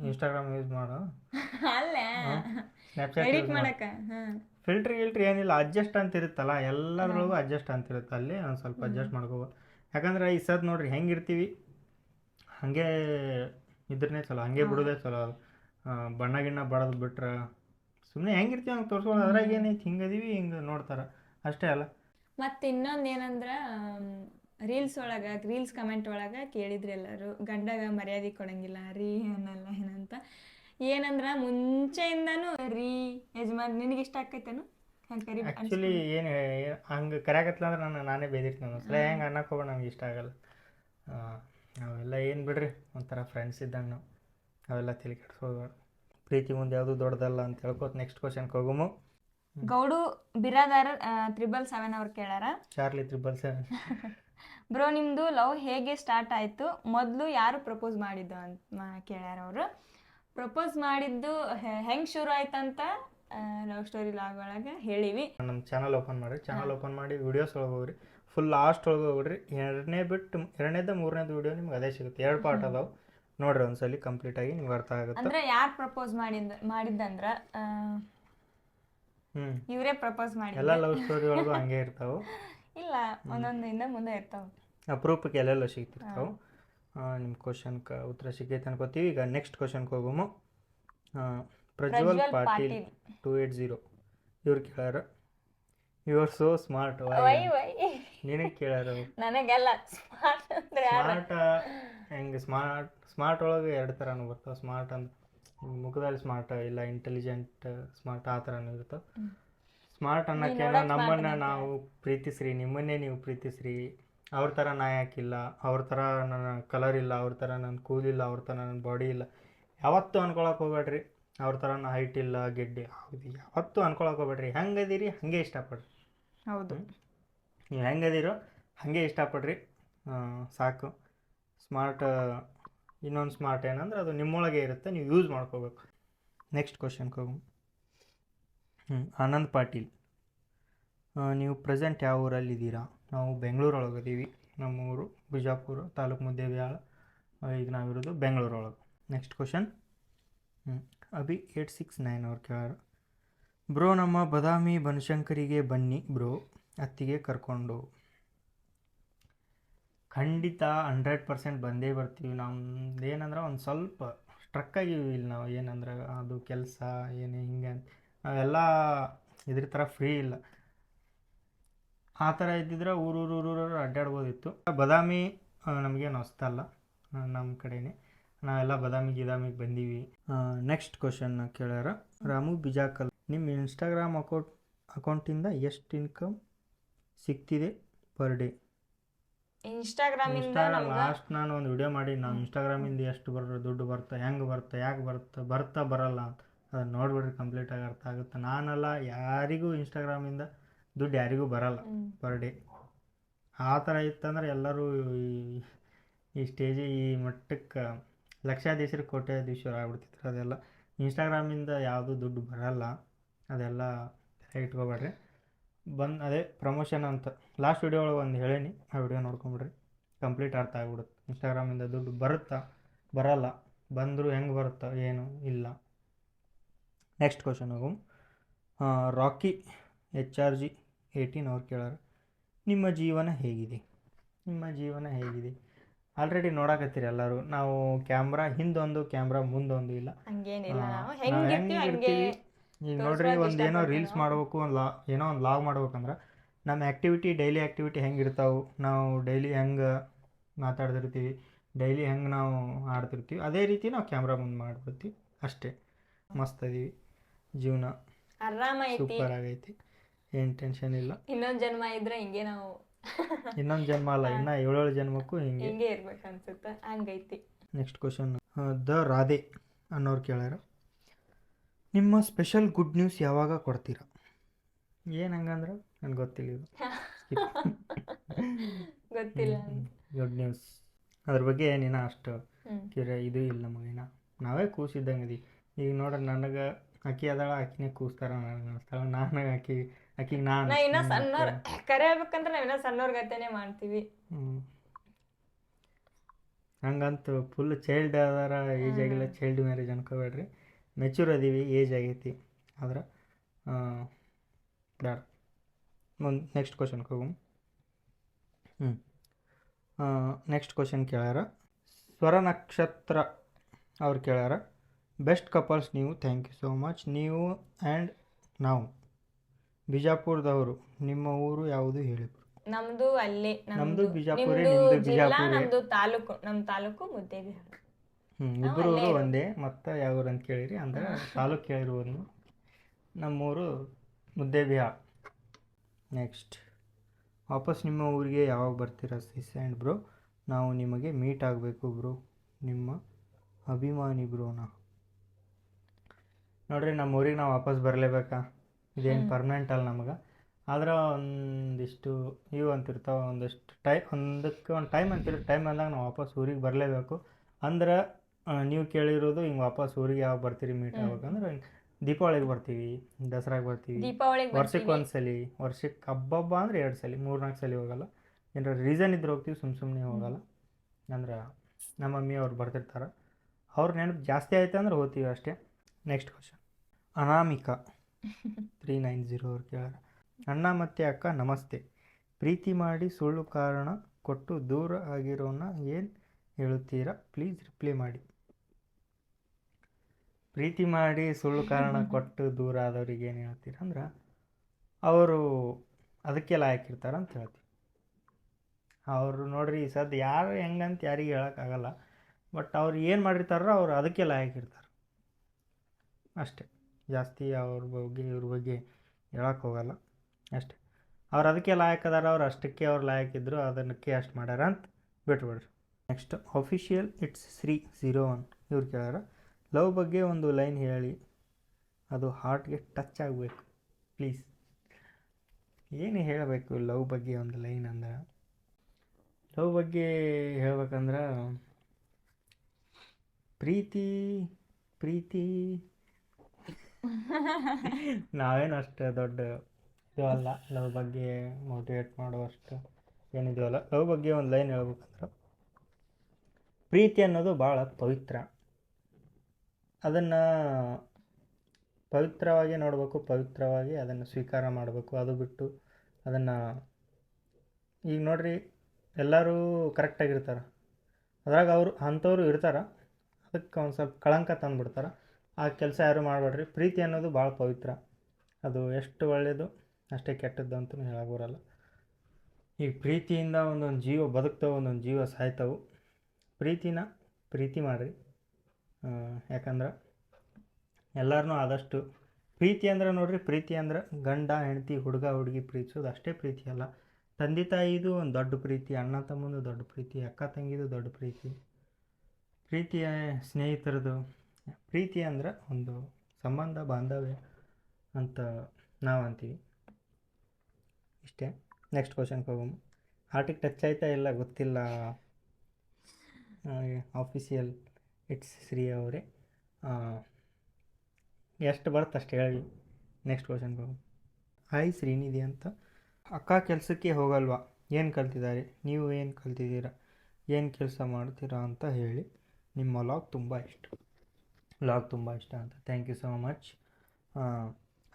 ಇನ್ಸ್ಟಾಗ್ರಾಮ್ ಯೂಸ್ ಮಾಡು. ಸ್ನ್ಯಾಪ್ಚಾಟ್ ಫಿಲ್ಟ್ರ್ ಗಿಲ್ಟ್ರ್ ಏನಿಲ್ಲ ಅಡ್ಜಸ್ಟ್ ಅಂತ ಇರುತ್ತಲ್ಲ ಎಲ್ಲದ್ರೊಳಗೂ ಅಡ್ಜಸ್ಟ್ ಅಂತ ಇರುತ್ತೆ. ಅಲ್ಲಿ ಒಂದು ಸ್ವಲ್ಪ. ಅಡ್ಜಸ್ಟ್ ಮಾಡ್ಕೋಬೋದು. ಯಾಕಂದ್ರೆ ಈ ಸದ್ ನೋಡ್ರಿ ಹೆಂಗಿರ್ತೀವಿ ಹಾಗೆ ಇದ್ರನ್ನೇ ಚಲೋ ಹಂಗೆ. ಬಿಡೋದೇ ಚಲೋ. ಬಣ್ಣ ಗಿಣ್ಣ ಬಡದು ಬಿಟ್ರೆ ಸುಮ್ಮನೆ ಹೆಂಗಿರ್ತೀವಿ ಹಂಗೆ ತೋರಿಸ್ಕೊಂಡು ಅದ್ರಾಗ. ಏನೈತಿ? ಹಿಂಗದೀವಿ ಹಿಂಗೆ ನೋಡ್ತಾರೆ. ಅಷ್ಟೇ ಅಲ್ಲ. ಮತ್ತು ಇನ್ನೊಂದು ಏನಂದ್ರೆ ರೀಲ್ಸ್ ಒಳಗೆ ರೀಲ್ಸ್ ಕಮೆಂಟ್ ಒಳಗೆ ಕೇಳಿದ್ರಿ ಎಲ್ಲರೂ. ಗಂಡಗ ಮರ್ಯಾದೆ ಕೊಡಂಗಿಲ್ಲ ರೀ ಅನ್ನಲ್ಲ ಏನಂತ. ಏನಂದ್ರೆ ಮುಂಚೆಯಿಂದನೂ ರೀ ಯಜಮಾನ್ ನಿನಗೆ ಇಷ್ಟ ಆಕೈತೇನು ಆ್ಯಕ್ಚುಲಿ ಏನು ಹಂಗೆ ಕರೆಯಾಕತ್ತಲ್ಲ ಅಂದ್ರೆ ನಾನು ನಾನೇ ಬೇದಿರ್ತೀನಿ. ಒಂದೊಂದ್ಸಲ. ಹೆಂಗೆ ಅನ್ನಕ್ಕೆ ಹೋಗೋಣ ನಮ್ಗೆ ಇಷ್ಟ ಆಗಲ್ಲ. ಆ, ನಾವೆಲ್ಲ ಏನು ಬಿಡ್ರಿ ಒಂಥರ ಫ್ರೆಂಡ್ಸ್ ಇದ್ದಂಗೆ ನಾವು. ಅವೆಲ್ಲ ತಲೆ ಕೆಡ್ಸ್ಕೋಬೇಡ ಪ್ರೀತಿ ಮುಂದೆ ಯಾವುದು ದೊಡ್ಡದಲ್ಲ ಅಂತ ಹೇಳ್ಕೊತ ನೆಕ್ಸ್ಟ್ ಕ್ವಶನ್ಗೆ ಹೋಗುಮು. ಗೌಡು ಬಿರಾದಾರ ತ್ರಿಬಲ್ ಸೆವೆನ್ ಅವ್ರು ಕೇಳಾರ? ಚಾರ್ಲಿ ತ್ರಿಬಲ್ ಸೆವೆನ್ ಬ್ರೋ ನಿಮ್ಮದು ಲವ್ ಹೇಗೆ ಸ್ಟಾರ್ಟ್ ಆಯಿತು? ಮೊದಲು ಯಾರು ಪ್ರಪೋಸ್ ಮಾಡಿದ್ದು ಅಂತ ಕೇಳ್ಯಾರ ಅವರು. ಪ್ರಪೋಸ್ ಮಾಡಿದ್ದು ಹೆಂಗೆ ಶುರು ಆಯ್ತಂತ ಲವ್ ಸ್ಟೋರಿ ಲಾಗ್ ಒಳಗೆ ಹೇಳಿವಿ. ನಮ್ಮ ಚಾನಲ್ ಓಪನ್ ಮಾಡಿ ಚಾನಲ್ ಓಪನ್ ಮಾಡಿ ವಿಡಿಯೋಸ್ ಒಳಗೆ ಹೋಗ್ರಿ. ಫುಲ್ ಲಾಸ್ಟ್ ಒಳಗೆ ಹೋಗ್ಬಿಡ್ರಿ ಎರಡನೇ ಬಿಟ್ಟು ಎರಡನೇದ ಮೂರನೇದು ವಿಡಿಯೋ ನಿಮ್ಗೆ ಅದೇ ಸಿಗುತ್ತೆ. ಎರಡು ಪಾರ್ಟ್ ಅದಾವೆ. ನೋಡ್ರಿ ಒಂದ್ಸಲಿ ಕಂಪ್ಲೀಟ್ ಆಗಿ ನಿಮ್ಗೆ ಅರ್ಥ ಆಗುತ್ತೆ. ಅಂದ್ರೆ ಯಾರು ಪ್ರಪೋಸ್ ಮಾಡಿದ ಮಾಡಿದ್ದಂದ್ರ ಹ್ಞೂ ಇವ್ರೇ ಪ್ರಪೋಸ್ ಎಲ್ಲ ಲವ್ ಸ್ಟೋರಿ ಒಳಗೂ ಹಂಗೆ ಇರ್ತಾವೆ. ಇಲ್ಲ ಒಂದೊಂದಿಂದ ಮುಂದೆ ಇರ್ತಾವ. ಅಪರೂಪಕ್ಕೆ ಎಲ್ಲೆಲ್ಲ ಸಿಗ್ತಿರ್ತಾವೆ. ನಿಮ್ಮ ಕ್ವಶನ್ಗೆ ಉತ್ತರ ಸಿಕ್ಕೈತೆ ಅನ್ಕೋತೀವಿ ಈಗ ನೆಕ್ಸ್ಟ್ ಕ್ವಶನ್ಗೆ ಹೋಗೋಮು. Prajwal Patil. Two eight zero ಇವ್ರು ಕೇಳ್ಯಾರ. You are so smart why why ನಿನಗೆ ಕೇಳ್ಯಾರ ನನಗೆಲ್ಲ ಸ್ಮಾರ್ಟ್ ಅಂದ್ರೆ ಯಾರು? ಸ್ಮಾರ್ಟ್ ಹೆಂಗೆ ಸ್ಮಾರ್ಟ್ ಸ್ಮಾರ್ಟ್ ಒಳಗೆ ಎರಡು ಥರನೂ ಬರ್ತಾವೆ. ಸ್ಮಾರ್ಟ್ ಅಂದ್ರೆ ಮುಖದಲ್ಲಿ ಸ್ಮಾರ್ಟ್ ಇಲ್ಲ ಇಂಟೆಲಿಜೆಂಟ್ ಸ್ಮಾರ್ಟ್ ಆ ಥರನೂ ಇರ್ತಾವೆ ಸ್ಮಾರ್ಟ್ ಅನ್ನಕ್ಕೆ ನಮ್ಮನ್ನ ನಾವು ಪ್ರೀತಿಸ್ರಿ ನಿಮ್ಮನ್ನೇ ನೀವು ಪ್ರೀತಿಸ್ರಿ. ಅವ್ರ ಥರ ನಾ ಯಾಕಿಲ್ಲ ಅವ್ರ ಥರ ನನ್ನ ಕಲರ್ ಇಲ್ಲ ಅವ್ರ ಥರ ನನ್ನ ಕೂದಿಲ್ಲ ಅವ್ರ ಥರ ನನ್ನ ಬಾಡಿ ಇಲ್ಲ. ಯಾವತ್ತೂ ಅನ್ಕೊಳಕ್ಕೆ ಹೋಗ್ಬೇಡ್ರಿ. ಅವ್ರ ಥರ ನಾ ಹೈಟ್ ಇಲ್ಲ ಗೆಡ್ಡೆ. ಹೌದು ಯಾವತ್ತೂ ಅನ್ಕೊಳಕ್ಕೆ ಹೋಗ್ಬೇಡ್ರಿ. ಹೆಂಗದಿರಿ ಹಾಗೆ ಇಷ್ಟಪಡ್ರಿ. ಹೌದು. ನೀವು ಹೆಂಗದಿರೋ ಹಾಗೆ ಇಷ್ಟಪಡ್ರಿ. ಸಾಕು. ಸ್ಮಾರ್ಟ್, ಇನ್ನೊಂದು ಸ್ಮಾರ್ಟ್ ಏನಂದ್ರೆ ಅದು ನಿಮ್ಮೊಳಗೆ ಇರುತ್ತೆ, ನೀವು ಯೂಸ್ ಮಾಡ್ಕೋಬೇಕು. ನೆಕ್ಸ್ಟ್ ಕ್ವಶನ್ಗೆ ಹೋಗು. ಹ್ಞೂ ಆನಂದ್ ಪಾಟೀಲ್. ನೀವು ಪ್ರೆಸೆಂಟ್ ಯಾವ ಊರಲ್ಲಿ ಇದ್ದೀರಾ ನಾವು ಬೆಂಗಳೂರೊಳಗಿದ್ದೀವಿ ನಮ್ಮ ಊರು ಬಿಜಾಪುರ, ತಾಲೂಕು ಮುದ್ದೇಬಿಹಾಳ. ಈಗ ನಾವಿರೋದು ಬೆಂಗಳೂರೊಳಗೆ. Next question. ಹ್ಞೂ ಅಭಿ ಏಟ್ ಸಿಕ್ಸ್ ನೈನ್ ಅವ್ರು ಕೇಳಾರ ಬ್ರೋ, ನಮ್ಮ ಬದಾಮಿ ಬನಶಂಕರಿಗೆ ಬನ್ನಿ ಬ್ರೋ. ಅತ್ತಿಗೆ ಕರ್ಕೊಂಡು. ಖಂಡಿತ ಹಂಡ್ರೆಡ್ ಪರ್ಸೆಂಟ್ ಬಂದೇ ಬರ್ತೀವಿ. ನಮ್ದು ಏನಂದ್ರೆ ಒಂದು ಸ್ವಲ್ಪ ಸ್ಟ್ರಕ್ ಆಗಿವಿ ಇಲ್ಲಿ ನಾವು. ಏನಂದ್ರೆ ಅದು ಕೆಲಸ, ಏನು ಹಿಂಗೆ ಅಂತ. ನಾವೆಲ್ಲ ಇದ್ರ ಥರ ಫ್ರೀ ಇಲ್ಲ. ಆ ಥರ ಇದ್ದಿದ್ರೆ ಊರೂರು ಊರೂರು ಅಡ್ಡಾಡ್ಬೋದಿತ್ತು. ಬದಾಮಿ ನಮಗೇನು ಹೊಸ್ತಲ್ಲ ನಮ್ಮ ಕಡೆನೇ. ನಾವೆಲ್ಲ ಬದಾಮಿ, ಗಿದಾಮಿಗೆ ಬಂದೀವಿ. ನೆಕ್ಸ್ಟ್ ಕ್ವಶನ್ ಕೇಳ್ಯಾರ. ರಾಮು ಬಿಜಾಕಲ್, ನಿಮ್ಮ ಇನ್ಸ್ಟಾಗ್ರಾಮ್ ಅಕೌಂಟ್ ಅಕೌಂಟಿಂದ ಎಷ್ಟು ಇನ್ಕಮ್ ಸಿಗ್ತಿದೆ ಪರ್ ಡೇ. ಇನ್ಸ್ಟಾಗ್ರಾಮ್ ಲಾಸ್ಟ್ ನಾನು ಒಂದು ವಿಡಿಯೋ ಮಾಡಿ ನಾವು ಇನ್ಸ್ಟಾಗ್ರಾಮಿಂದ ಎಷ್ಟು ಬರೋ ದುಡ್ಡು ಬರ್ತಾ ಹೆಂಗೆ ಬರ್ತಾ ಯಾಕೆ ಬರ್ತಾ ಬರ್ತಾ ಬರಲ್ಲ ಅಂತ. ಅದನ್ನ ನೋಡ್ಬಿಡ್ರಿ ಕಂಪ್ಲೀಟಾಗಿ ಅರ್ಥ ಆಗುತ್ತೆ. ನಾನಲ್ಲ ಯಾರಿಗೂ ಇನ್ಸ್ಟಾಗ್ರಾಮಿಂದ ದುಡ್ಡು ಯಾರಿಗೂ ಬರಲ್ಲ. Per day. ಆ ಥರ ಇತ್ತಂದ್ರೆ ಎಲ್ಲರೂ ಈ- ಈ ಸ್ಟೇಜಿ ಈ ಮಟ್ಟಕ್ಕೆ ಲಕ್ಷಾಧೀಶರು ಕೋಟ್ಯಾಧೀಶರು ಆಗ್ಬಿಡ್ತಿದ್ರು ಅದೆಲ್ಲ. ಇನ್ಸ್ಟಾಗ್ರಾಮಿಂದ ಯಾವುದೂ ದುಡ್ಡು ಬರಲ್ಲ. ಅದೆಲ್ಲ ಇಟ್ಕೊಬೇಡ್ರಿ. ಬಂದು ಅದೇ ಪ್ರಮೋಷನ್ ಅಂತ. ಲಾಸ್ಟ್ ವಿಡಿಯೋ ಒಳಗೆ ಒಂದು ಹೇಳೀನಿ. ಆ ವಿಡಿಯೋ ನೋಡ್ಕೊಂಬಿಡ್ರಿ. ಕಂಪ್ಲೀಟ್ ಅರ್ಥ ಆಗ್ಬಿಡುತ್ತೆ. ಇನ್ಸ್ಟಾಗ್ರಾಮಿಂದ ದುಡ್ಡು ಬರುತ್ತಾ? ಬರಲ್ಲ. ಬಂದರೂ ಹೆಂಗೆ ಬರುತ್ತಾ? ಏನು? ಇಲ್ಲ. ನೆಕ್ಸ್ಟ್ ಕ್ವಶನ್ ಹೋಗು. Rocky H R G eighteen ಅವ್ರು ಕೇಳಾರ. ನಿಮ್ಮ ಜೀವನ ಹೇಗಿದೆ? ನಿಮ್ಮ ಜೀವನ ಹೇಗಿದೆ? ಆಲ್ರೆಡಿ ನೋಡಕತ್ತೀರಿ ಎಲ್ಲರೂ. ನಾವು ಕ್ಯಾಮ್ರಾ ಹಿಂದೊಂದು ಕ್ಯಾಮ್ರಾ ಮುಂದೊಂದು ಇಲ್ಲ. ಹೆಂಗಿರ್ತೀವಿ ಈಗ ನೋಡ್ರಿ ಒಂದು ಏನೋ ರೀಲ್ಸ್ ಮಾಡಬೇಕು ಒಂದು ಲಾ ಏನೋ ಒಂದು ಲಾಗ್ ಮಾಡ್ಬೇಕಂದ್ರೆ ನಮ್ಮ ಆ್ಯಕ್ಟಿವಿಟಿ ಡೈಲಿ ಆ್ಯಕ್ಟಿವಿಟಿ ಹೆಂಗೆ ಇರ್ತಾವೆ ನಾವು ಡೈಲಿ ಹೆಂಗೆ ಮಾತಾಡ್ತಿರ್ತೀವಿ ಡೈಲಿ ಹೆಂಗೆ ನಾವು ಆಡ್ತಿರ್ತೀವಿ ಅದೇ ರೀತಿ ನಾವು ಕ್ಯಾಮ್ರಾ ಮುಂದೆ ಮಾಡ್ಬಿಡ್ತೀವಿ ಅಷ್ಟೇ. ಮಸ್ತ್ ಅದೀವಿ. ಜೀವನ ಆರಾಮ ಸೂಪರ್ ಆಗೈತಿ. ಏನು ಟೆನ್ಷನ್ ಇಲ್ಲ. ಇನ್ನೊಂದು ಜನ್ಮ ಇದ್ರೆ ಹಿಂಗೆ ನಾವು ಇನ್ನೊಂದು ಜನ್ಮ ಅಲ್ಲ ಇನ್ನ ಏಳೇಳು ಜನ್ಮಕ್ಕೂ ಹಿಂಗೆ. ಹಿಂಗೆ ಇರ್ಬೇಕು ಅನ್ಸುತ್ತೆ ಹಂಗೈತಿ ನೆಕ್ಸ್ಟ್ ಕ್ವಶನ್ ದ ರಾಧೆ ಅನ್ನೋರು ಕೇಳ್ಯಾರ. ನಿಮ್ಮ ಸ್ಪೆಷಲ್ ಗುಡ್ ನ್ಯೂಸ್ ಯಾವಾಗ ಕೊಡ್ತೀರಾ? ಏನು ಹಂಗಂದ್ರೆ ನನಗೆ ಗೊತ್ತಿಲ್ಲ ಇದು. ಗೊತ್ತಿಲ್ಲ ಗುಡ್ ನ್ಯೂಸ್ ಅದ್ರ ಬಗ್ಗೆ ಏನಿನ ಅಷ್ಟು ಕಿರ ಇದು ಇಲ್ಲ ಮಗಿನ. ನಾವೇ ಕೂಸಿದ್ದಂಗೆ ಇದೀವಿ ಈಗ ನೋಡ್ರಿ ನನಗೆ ಅಕ್ಕಿ ಅದಾಳ ಅಕ್ಕಿನೇ ಕೂಸ್ತಾರ ನನಗೆ ಅನಿಸ್ತಾಳ. ನಾನು ಅಕ್ಕಿ ಅಕ್ಕಿಗೆ ನಾನು ನಾ ಇನ್ನ ಸಣ್ಣವ್ರ ಕರೆ ಹೇಳ್ಬೇಕಂದ್ರೆ ನಾವ್ ಇನ್ನ ಸಣ್ಣವ್ರ ಗತೆನೆ ಮಾಡ್ತೀವಿ. ಹ್ಞೂ ಹಂಗಂತೂ ಫುಲ್ ಚೈಲ್ಡ್ ಅದಾರ ಏಜ್ ಆಗಿಲ್ಲ ಚೈಲ್ಡ್ ಮ್ಯಾರೇಜ್ ಅನ್ಕೋಬೇಡ್ರಿ. ಮೆಚೂರ್ ಅದೀವಿ ಏಜ್ ಆಗೈತಿ. ಆದ್ರೆ ಬ್ಯಾಡ ಒಂದು ನೆಕ್ಸ್ಟ್ ಕ್ವಶನ್ಗೆ ಹೋಗು ಹ್ಞೂ ನೆಕ್ಸ್ಟ್ ಕ್ವಶನ್ ಕೇಳ್ಯಾರ ಸ್ವರ ನಕ್ಷತ್ರ ಅವ್ರು ಕೇಳ್ಯಾರ ಬೆಸ್ಟ್ ಕಪಲ್ಸ್ ನೀವು ಥ್ಯಾಂಕ್ ಯು ಸೋ ಮಚ್ ನೀವು ಆ್ಯಂಡ್ ನಾವು. ಬಿಜಾಪುರದವರು ನಿಮ್ಮ ಊರು ಯಾವುದು ಹೇಳಿ ನಮ್ದು ಅಲ್ಲೇ ನಮ್ದು ಬಿಜಾಪುರ ನಿಮ್ದು ಬಿಜಾಪುರೇ. ನಮ್ದು ತಾಲೂಕು ನಮ್ಮ ತಾಲೂಕು ಮುದ್ದೇಬಿಹಾಳ. ಇಬ್ಬರು ಊರು. ಒಂದೇ ಮತ್ತೆ ಯಾವ ಊರು ಅಂತ ಕೇಳಿರಿ. ಅಂದ್ರೆ ತಾಲೂಕು ಕೇಳಿರುವುದು. ನಮ್ಮೂರು ಮುದ್ದೇಬಿಹಾಳ್ ನೆಕ್ಸ್ಟ್ ವಾಪಸ್ ನಿಮ್ಮ ಊರಿಗೆ ಯಾವಾಗ ಬರ್ತೀರಾ ಸಿಸ್ ಆ್ಯಂಡ್ ಬ್ರೋ ನಾವು ನಿಮಗೆ ಮೀಟ್ ಆಗಬೇಕು ಬ್ರೋ ನಿಮ್ಮ ಅಭಿಮಾನಿ ಬ್ರೋನ ನೋಡ್ರಿ ನಮ್ಮ ಊರಿಗೆ ನಾವು ವಾಪಸ್ ಬರಲೇಬೇಕಾ? ಇದೇನು ಪರ್ಮನೆಂಟ್ ಅಲ್ಲ ನಮಗೆ. ಆದ್ರೆ ಒಂದಿಷ್ಟು ಇವು ಅಂತಿರ್ತಾವೆ ಒಂದಿಷ್ಟು ಟೈ ಒಂದಕ್ಕೆ ಒಂದು ಟೈಮ್ ಅಂತಿರೋ ಟೈಮ್ ಅಂದಾಗ ನಾವು ವಾಪಸ್ ಊರಿಗೆ ಬರಲೇಬೇಕು. ಅಂದ್ರೆ ನೀವು ಕೇಳಿರೋದು ಹಿಂಗೆ ವಾಪಸ್ ಊರಿಗೆ ಯಾವಾಗ ಬರ್ತೀರಿ ಮೀಟ್ ಆಗ್ಬೇಕಂದ್ರೆ ದೀಪಾವಳಿಗೆ ಬರ್ತೀವಿ ದಸರಾಗೆ ಬರ್ತೀವಿ ದೀಪಾವಳಿಗೆ ವರ್ಷಕ್ಕೆ ಒಂದು ಸಲ ವರ್ಷಕ್ಕೆ ಹಬ್ಬ ಅಂದ್ರೆ ಎರಡು ಸಲ ಮೂರು ನಾಲ್ಕು ಸಲ ಹೋಗಲ್ಲ. ಏನಾರ ರೀಸನ್ ಇದ್ರೆ ಹೋಗ್ತೀವಿ ಸುಮ್ಮ ಸುಮ್ಮನೆ ಹೋಗಲ್ಲ. ಅಂದ್ರೆ ನಮ್ಮ ಮಮ್ಮಿ ಅವ್ರು ಬರ್ತಿರ್ತಾರೆ. ಅವ್ರ ನೆನಪು ಜಾಸ್ತಿ ಆಯ್ತು ಅಂದ್ರೆ ಹೋಗ್ತೀವಿ ಅಷ್ಟೇ. Next question Anamika. Three nine zero ಅವ್ರು ಕೇಳಾರ ಅಣ್ಣ ಮತ್ತು ಅಕ್ಕ ನಮಸ್ತೆ. ಪ್ರೀತಿ ಮಾಡಿ ಸುಳ್ಳು ಕಾರಣ ಕೊಟ್ಟು ದೂರ ಆಗಿರೋನ ಏನು ಹೇಳುತ್ತೀರಾ? ಪ್ಲೀಸ್ ರಿಪ್ಲೈ ಮಾಡಿ. ಪ್ರೀತಿ ಮಾಡಿ ಸುಳ್ಳು ಕಾರಣ ಕೊಟ್ಟು ದೂರ ಆದವ್ರಿಗೆ ಏನು ಹೇಳ್ತೀರಾ ಅಂದ್ರೆ ಅವರು ಅದಕ್ಕೆ ಲಾಯಕಿರ್ತಾರೆ ಅಂತ ಹೇಳ್ತೀವಿ. ಅವರು ನೋಡ್ರಿ ಸದ್ ಯಾರು ಹೆಂಗಂತ ಯಾರಿಗೆ ಹೇಳೋಕ್ಕಾಗಲ್ಲ ಬಟ್ ಅವ್ರು ಏನು ಮಾಡಿರ್ತಾರೋ ಅವ್ರು ಅದಕ್ಕೆ ಲಾಯಕಿರ್ತಾರೆ ಅಷ್ಟೇ. ಜಾಸ್ತಿ ಅವ್ರ ಬಗ್ಗೆ ಇವ್ರ ಬಗ್ಗೆ ಹೇಳಕ್ಕೆ ಹೋಗಲ್ಲ. ಅಷ್ಟೇ. ಅವ್ರು ಅದಕ್ಕೆ ಲಾಯಕ್ ಅದಾರ ಅವ್ರು ಅಷ್ಟಕ್ಕೆ ಅವ್ರು ಲಾಯಕಿದ್ರು ಅದನ್ನಕ್ಕೆ ಅಷ್ಟು ಮಾಡ್ಯಾರ ಅಂತ ಬಿಟ್ಬಿಡ್ರಿ. Next official it's Shri zero one ಇವ್ರು ಕೇಳ್ಯಾರ ಲವ್ ಬಗ್ಗೆ ಒಂದು ಲೈನ್ ಹೇಳಿ. ಅದು ಹಾರ್ಟ್ಗೆ ಟಚ್ ಆಗಬೇಕು. ಪ್ಲೀಸ್ ಏನು ಹೇಳಬೇಕು ಲವ್ ಬಗ್ಗೆ ಒಂದು ಲೈನ್ ಅಂದ್ರೆ? ಲವ್ ಬಗ್ಗೆ ಹೇಳ್ಬೇಕಂದ್ರೆ ಪ್ರೀತಿ ಪ್ರೀತಿ. ನಾವೇನು ಅಷ್ಟು ದೊಡ್ಡ ಇದು ಅಲ್ಲ ಲವ್ ಬಗ್ಗೆ ಮೋಟಿವೇಟ್ ಮಾಡುವಷ್ಟು ಏನಿದೆಯಲ್ಲ ಲವ್ ಬಗ್ಗೆ ಒಂದು ಲೈನ್ ಹೇಳ್ಬೇಕಂದ್ರೆ ಪ್ರೀತಿ ಅನ್ನೋದು ಭಾಳ ಪವಿತ್ರ. ಅದನ್ನು ಪವಿತ್ರವಾಗಿ ನೋಡಬೇಕು, ಪವಿತ್ರವಾಗಿ ಅದನ್ನು ಸ್ವೀಕಾರ ಮಾಡಬೇಕು. ಅದು ಬಿಟ್ಟು ಅದನ್ನು ಈಗ ನೋಡಿರಿ, ಎಲ್ಲರೂ ಕರೆಕ್ಟಾಗಿರ್ತಾರೆ ಅದ್ರಾಗ ಅವರು ಅಂಥವ್ರು ಇರ್ತಾರೆ. ಅದಕ್ಕೆ ಒಂದು ಸ್ವಲ್ಪ ಕಳಂಕ ತಂದುಬಿಡ್ತಾರೆ. ಆ ಕೆಲಸ ಯಾರು ಮಾಡಬೇಡ್ರಿ, ಪ್ರೀತಿ ಅನ್ನೋದು ಭಾಳ ಪವಿತ್ರ. ಅದು ಎಷ್ಟು ಒಳ್ಳೆಯದು ಅಷ್ಟೇ ಕೆಟ್ಟದ್ದು ಅಂತಲೂ ಹೇಳಕ್ಕೆ ಬರಲ್ಲ. ಈ ಪ್ರೀತಿಯಿಂದ ಒಂದೊಂದು ಜೀವ ಬದುಕ್ತಾವೆ, ಒಂದೊಂದು ಜೀವ ಸಾಯ್ತವೆ. ಪ್ರೀತಿನ ಪ್ರೀತಿ ಮಾಡಿರಿ. ಯಾಕಂದ್ರೆ ಎಲ್ಲರನ್ನೂ ಆದಷ್ಟು ಪ್ರೀತಿ ಅಂದ್ರೆ ನೋಡ್ರಿ, ಪ್ರೀತಿ ಅಂದ್ರೆ ಗಂಡ, ಹೆಂಡತಿ, ಹುಡುಗ, ಹುಡುಗಿ ಪ್ರೀತಿಸೋದು ಅಷ್ಟೇ ಪ್ರೀತಿ ಅಲ್ಲ. ತಂದೆ ತಾಯಿದು ಒಂದು ದೊಡ್ಡ ಪ್ರೀತಿ, ಅಣ್ಣ ತಮ್ಮಂದು ದೊಡ್ಡ ಪ್ರೀತಿ, ಅಕ್ಕ ತಂಗಿದು ದೊಡ್ಡ ಪ್ರೀತಿ. ಪ್ರೀತಿಯ ಸ್ನೇಹಿತರದು, ಪ್ರೀತಿ ಅಂದ್ರೆ ಒಂದು ಸಂಬಂಧ, ಬಾಂಧವ್ಯ ಅಂತ ನಾವು ಅಂತೀವಿ. ಇಷ್ಟೇ. ನೆಕ್ಸ್ಟ್ ಕ್ವಶನ್ಗೆ ಹೋಗೋಣ. ಹಾರ್ಟಿಗೆ ಟಚ್ ಆಯ್ತಾ ಇಲ್ಲ ಗೊತ್ತಿಲ್ಲ? ಆಫೀಸಿಯಲ್ ಇಟ್ಸ್ ಶ್ರೀ ಅವರೇ. ಎಷ್ಟು ಬರುತ್ತೆ ಅಷ್ಟು ಹೇಳಿ ನೆಕ್ಸ್ಟ್ ಕ್ವಶನ್ಗೆ ಬರೋ ಹಾಯ್ ಶ್ರೀನಿಧಿ ಅಂತ. ಅಕ್ಕ ಕೆಲಸಕ್ಕೆ ಹೋಗಲ್ವಾ? ಏನು ಕಲ್ತಿದ್ದಾರೆ ನೀವು ಏನು ಕಲ್ತಿದ್ದೀರಾ? ಏನು ಕೆಲಸ ಮಾಡ್ತೀರಾ ಅಂತ ಹೇಳಿ. ನಿಮ್ಮ ಲಾಗ್ ತುಂಬ ಇಷ್ಟ. ಲಾಗ್ ತುಂಬ ಇಷ್ಟ ಅಂತ. ಥ್ಯಾಂಕ್ ಯು ಸೋ ಮಚ್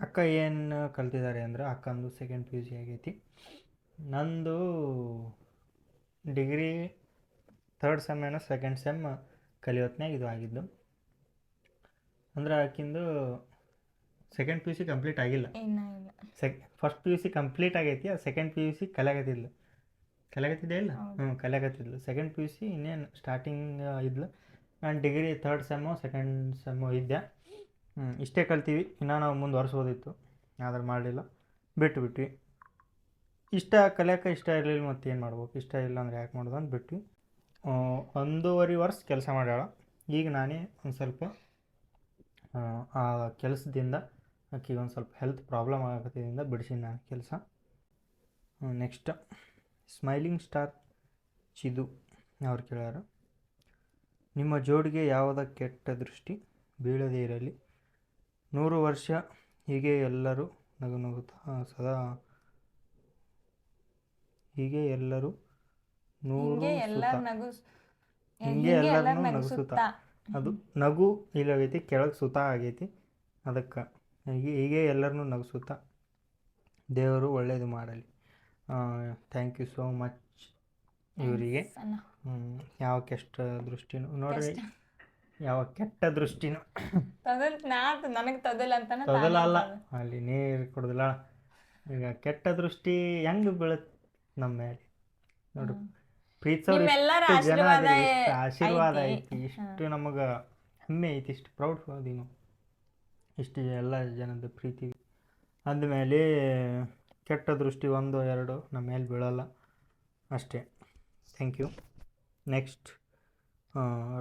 ಅಕ್ಕ ಏನು ಕಲ್ತಿದ್ದಾರೆ ಅಂದರೆ ಅಕ್ಕಂದು ಸೆಕೆಂಡ್ ಪಿ ಯು ಸಿ ಆಗೈತಿ. ನಂದು ಡಿಗ್ರಿ ಥರ್ಡ್ ಸೆಮ್ ಏನೋ ಸೆಕೆಂಡ್ ಸೆಮ್ ಕಲಿಯೋತ್ನಾಗ ಇದು ಆಗಿದ್ದು. ಅಂದ್ರೆ ಆಕಿಂದು second P U C complete ಆಗಿಲ್ಲ. Sec first P U C complete ಆಗೈತಿ ಆ ಸೆಕೆಂಡ್ ಪಿ ಯು ಸಿ ಕಲಿಯಾಗತ್ತಿದ್ಲು ಕಲಿಯಾಗತ್ತಿದ್ದೆ ಇಲ್ಲ. ಹ್ಞೂ ಕಲಿಯಾಗತ್ತಿದ್ಲು ಸೆಕೆಂಡ್ ಪಿ ಯು ಸಿ ಇನ್ನೇನು ಸ್ಟಾರ್ಟಿಂಗ್ ಇದ್ಲು. ನಾನು degree third sem second sem ಇದ್ದೆ. ಹ್ಞೂ ಇಷ್ಟೇ ಕಲ್ತೀವಿ. ಇನ್ನೂ ನಾವು ಮುಂದುವರ್ಸ್ಬೋದಿತ್ತು ಆದ್ರೆ ಮಾಡಲಿಲ್ಲ. ಬಿಟ್ಟು ಬಿಟ್ವಿ ಇಷ್ಟ ಕಲಿಯೋಕೆ ಇಷ್ಟ ಇರಲಿಲ್ಲ ಮತ್ತೆ ಏನು ಮಾಡ್ಬೇಕು? ಇಷ್ಟ ಇಲ್ಲ ಅಂದ್ರೆ ಯಾಕೆ ಮಾಡೋದು ಅಂತ ಬಿಟ್ವಿ. ಒಂದೂವರೆ ವರ್ಷ ಕೆಲಸ ಮಾಡ್ಯಾಳ. ಈಗ ನಾನೇ ಒಂದು ಸ್ವಲ್ಪ ಆ, ಕೆಲಸದಿಂದ ಆಕೆಗೆ ಒಂದು ಸ್ವಲ್ಪ ಹೆಲ್ತ್ ಪ್ರಾಬ್ಲಮ್ ಆಗತ್ತಿದ್ದರಿಂದ ಬಿಡಿಸಿ ನಾನು ಕೆಲಸ. ನೆಕ್ಸ್ಟ್ ಸ್ಮೈಲಿಂಗ್ ಸ್ಟಾರ್ ಚಿದು ಅವ್ರು ಕೇಳ್ಯಾರ. ನಿಮ್ಮ ಜೋಡಿಗೆ ಯಾವುದ ಕೆಟ್ಟ ದೃಷ್ಟಿ ಬೀಳದೇ ಇರಲಿ. ನೂರು ವರ್ಷ ಹೀಗೆ ಎಲ್ಲರೂ ನಗು ನಗುತ್ತಾ ಸದಾ ಹೀಗೆ ಎಲ್ಲರೂ ನೂರು ಹಿಂಗೆ ಎಲ್ಲಾರ್ ನಗು ಹಿಂಗೆ ನಗಿಸುತ್ತಾ ಅದು ನಗು ಇಲ್ಲಾಗೈತಿ ಕೆಳಗೆ ಸುತ ಆಗೈತಿ. ಅದಕ್ಕೆ ಹೀಗೆ ಹೀಗೆ ಎಲ್ಲರನ್ನೂ ನಗಿಸುತ್ತಾ ದೇವರು ಒಳ್ಳೆಯದು ಮಾಡಲಿ. ಥ್ಯಾಂಕ್ ಯು ಸೋ ಮಚ್ ಇವರಿಗೆ. ಯಾವ ಕೆಷ್ಟ ದೃಷ್ಟಿನೂ ನೋಡ್ರಿ. ಯಾವ ಕೆಟ್ಟ ದೃಷ್ಟಿನೂ. ನನಗೆ ನಾ ನನಗೆ ತದಲ್ ಅಂತ ತೊದಲ ಅಲ್ಲ. ಅಲ್ಲಿ ನೀರು ಕುಡ್ದಿಲ್ಲ. ಈಗ ಕೆಟ್ಟ ದೃಷ್ಟಿ ಹೆಂಗೆ ಬೀಳತ್ ನಮ್ಮ ಮೇಲೆ ನೋಡ್ರಿ. ಪ್ರೀತಿಸೋರು ಜನ ಆಶೀರ್ವಾದ ಆಶೀರ್ವಾದ ಐತಿ. ಇಷ್ಟು ನಮಗೆ ಹೆಮ್ಮೆ ಐತಿ ಇಷ್ಟು ಪ್ರೌಡ್ ಫುಲ್ ನಾವು ಇಷ್ಟು ಎಲ್ಲ ಜನದ ಪ್ರೀತಿ. ಅಂದಮೇಲೆ ಕೆಟ್ಟ ದೃಷ್ಟಿ ಒಂದು ಎರಡು ನಮ್ಮ ಮೇಲೆ ಬೀಳಲ್ಲ. ಅಷ್ಟೇ. ಥ್ಯಾಂಕ್ ಯು ನೆಕ್ಸ್ಟ್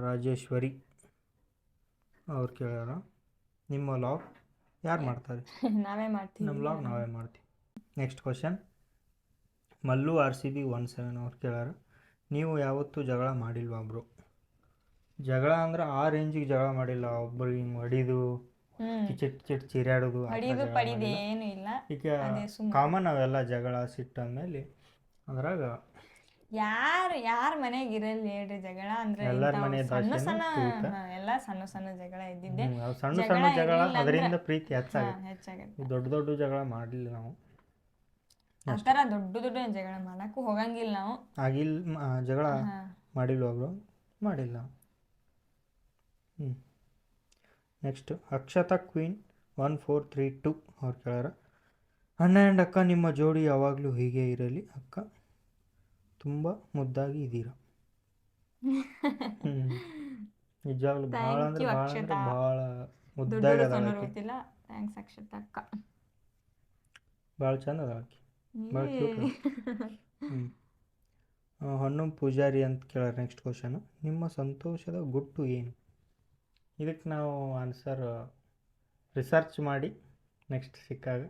ರಾಜೇಶ್ವರಿ ಅವ್ರು ಕೇಳ್ಯಾರ ನಿಮ್ಮ ಲಾಗ್ ಯಾರು ಮಾಡ್ತಾರೆ? ನಾವೇ ಮಾಡ್ತೀವಿ. ನಮ್ಮ ಲಾಗ್ ನಾವೇ ಮಾಡ್ತೀವಿ. Next question Mallu R C B one seven ಅವ್ರು ಕೇಳ್ಯಾರ. ನೀವು ಯಾವತ್ತೂ ಜಗಳ ಮಾಡಿಲ್ವಾ ಬ್ರೋ? ಜಗಳ ಅಂದ್ರೆ ಆ ರೇಂಜಿಗೆ ಜಗಳ ಮಾಡಿಲ್ಲ. ಒಬ್ಬರಿಗೆ ಹಿಂಗೆ ಹೊಡಿದು ಕಿಚಿಟ್ ಕಿಚಿಟ್ ಚೀರಾಡೋದು ಪಡಿದು ಏನು ಇಲ್ಲ. ಈಗ ಕಾಮನ್ ಅವೆಲ್ಲ ಜಗಳ ಸಿಟ್ಟು ಅಂದಮೇಲೆ ಅದ್ರಾಗ ಯಾರು ಯಾರ ಮನೆಗೆ ಇರಲಿ ಹೇಳ್ರಿ. ಜಗಳ ಅಂದ್ರೆ ಎಲ್ಲಾರ ಮನೆ ಸಣ್ಣ ಸಣ್ಣ. ಎಲ್ಲಾ ಸಣ್ಣ ಸಣ್ಣ ಜಗಳ ಇದ್ದಿದ್ದೆ. ಸಣ್ಣ ಸಣ್ಣ ಜಗಳ ಅದರಿಂದ ಪ್ರೀತಿ ಹೆಚ್ಚಾಗುತ್ತೆ. ದೊಡ್ಡ ದೊಡ್ಡ ಜಗಳ ಮಾಡಲಿಲ್ಲ ನಾವು. ಆ ಥರ ದೊಡ್ಡ ದೊಡ್ಡ ಜಗಳ ಮಾಡಕ್ಕೂ ಹೋಗಂಗಿಲ್ಲ ನಾವು. ಆಗಿಲ್ಲ ಜಗಳ ಮಾಡಿಲ್ವ ಮಾಡಿಲ್ಲ ಒಬ್ರು ಮಾಡಿಲ್ಲ. ಹ್ಞೂ next Akshata queen one four three two ಅವ್ರು ಕೇಳ್ಯಾರ ಅಣ್ಣ ಆ್ಯಂಡ್ ಅಕ್ಕ ನಿಮ್ಮ ಜೋಡಿ ಯಾವಾಗಲೂ ಹೀಗೆ ಇರಲಿ ಅಕ್ಕ. ತುಂಬ ಮುದ್ದಾಗಿ ಇದ್ದೀರ. ನಿಜವಾಗ್ಲೂ ಭಾಳ ಅಂದ್ರೆ ಭಾಳ ಅಂದ್ರೆ. ಭಾಳ ಮುದ್ದಾಗಿ ಅದಾಳ ಸಣ್ಣದು ಆಕಿ. ಗೊತ್ತಿಲ್ಲ. ಥ್ಯಾಂಕ್ಸ್ ಅಕ್ಷತ ಅಕ್ಕ. ಭಾಳ ಚಂದ ಅದಾಳ ಭಾಳ ಹ್ಞೂ ಹೊನ್ನು ಪೂಜಾರಿ ಅಂತ ಕೇಳಾರ ನೆಕ್ಸ್ಟ್ ಕ್ವಶನ್ ನಿಮ್ಮ ಸಂತೋಷದ ಗುಟ್ಟು ಏನು? ಇದಕ್ಕೆ ನಾವು ಆನ್ಸರ್ ರಿಸರ್ಚ್ ಮಾಡಿ ನೆಕ್ಸ್ಟ್ ಸಿಕ್ಕಾಗ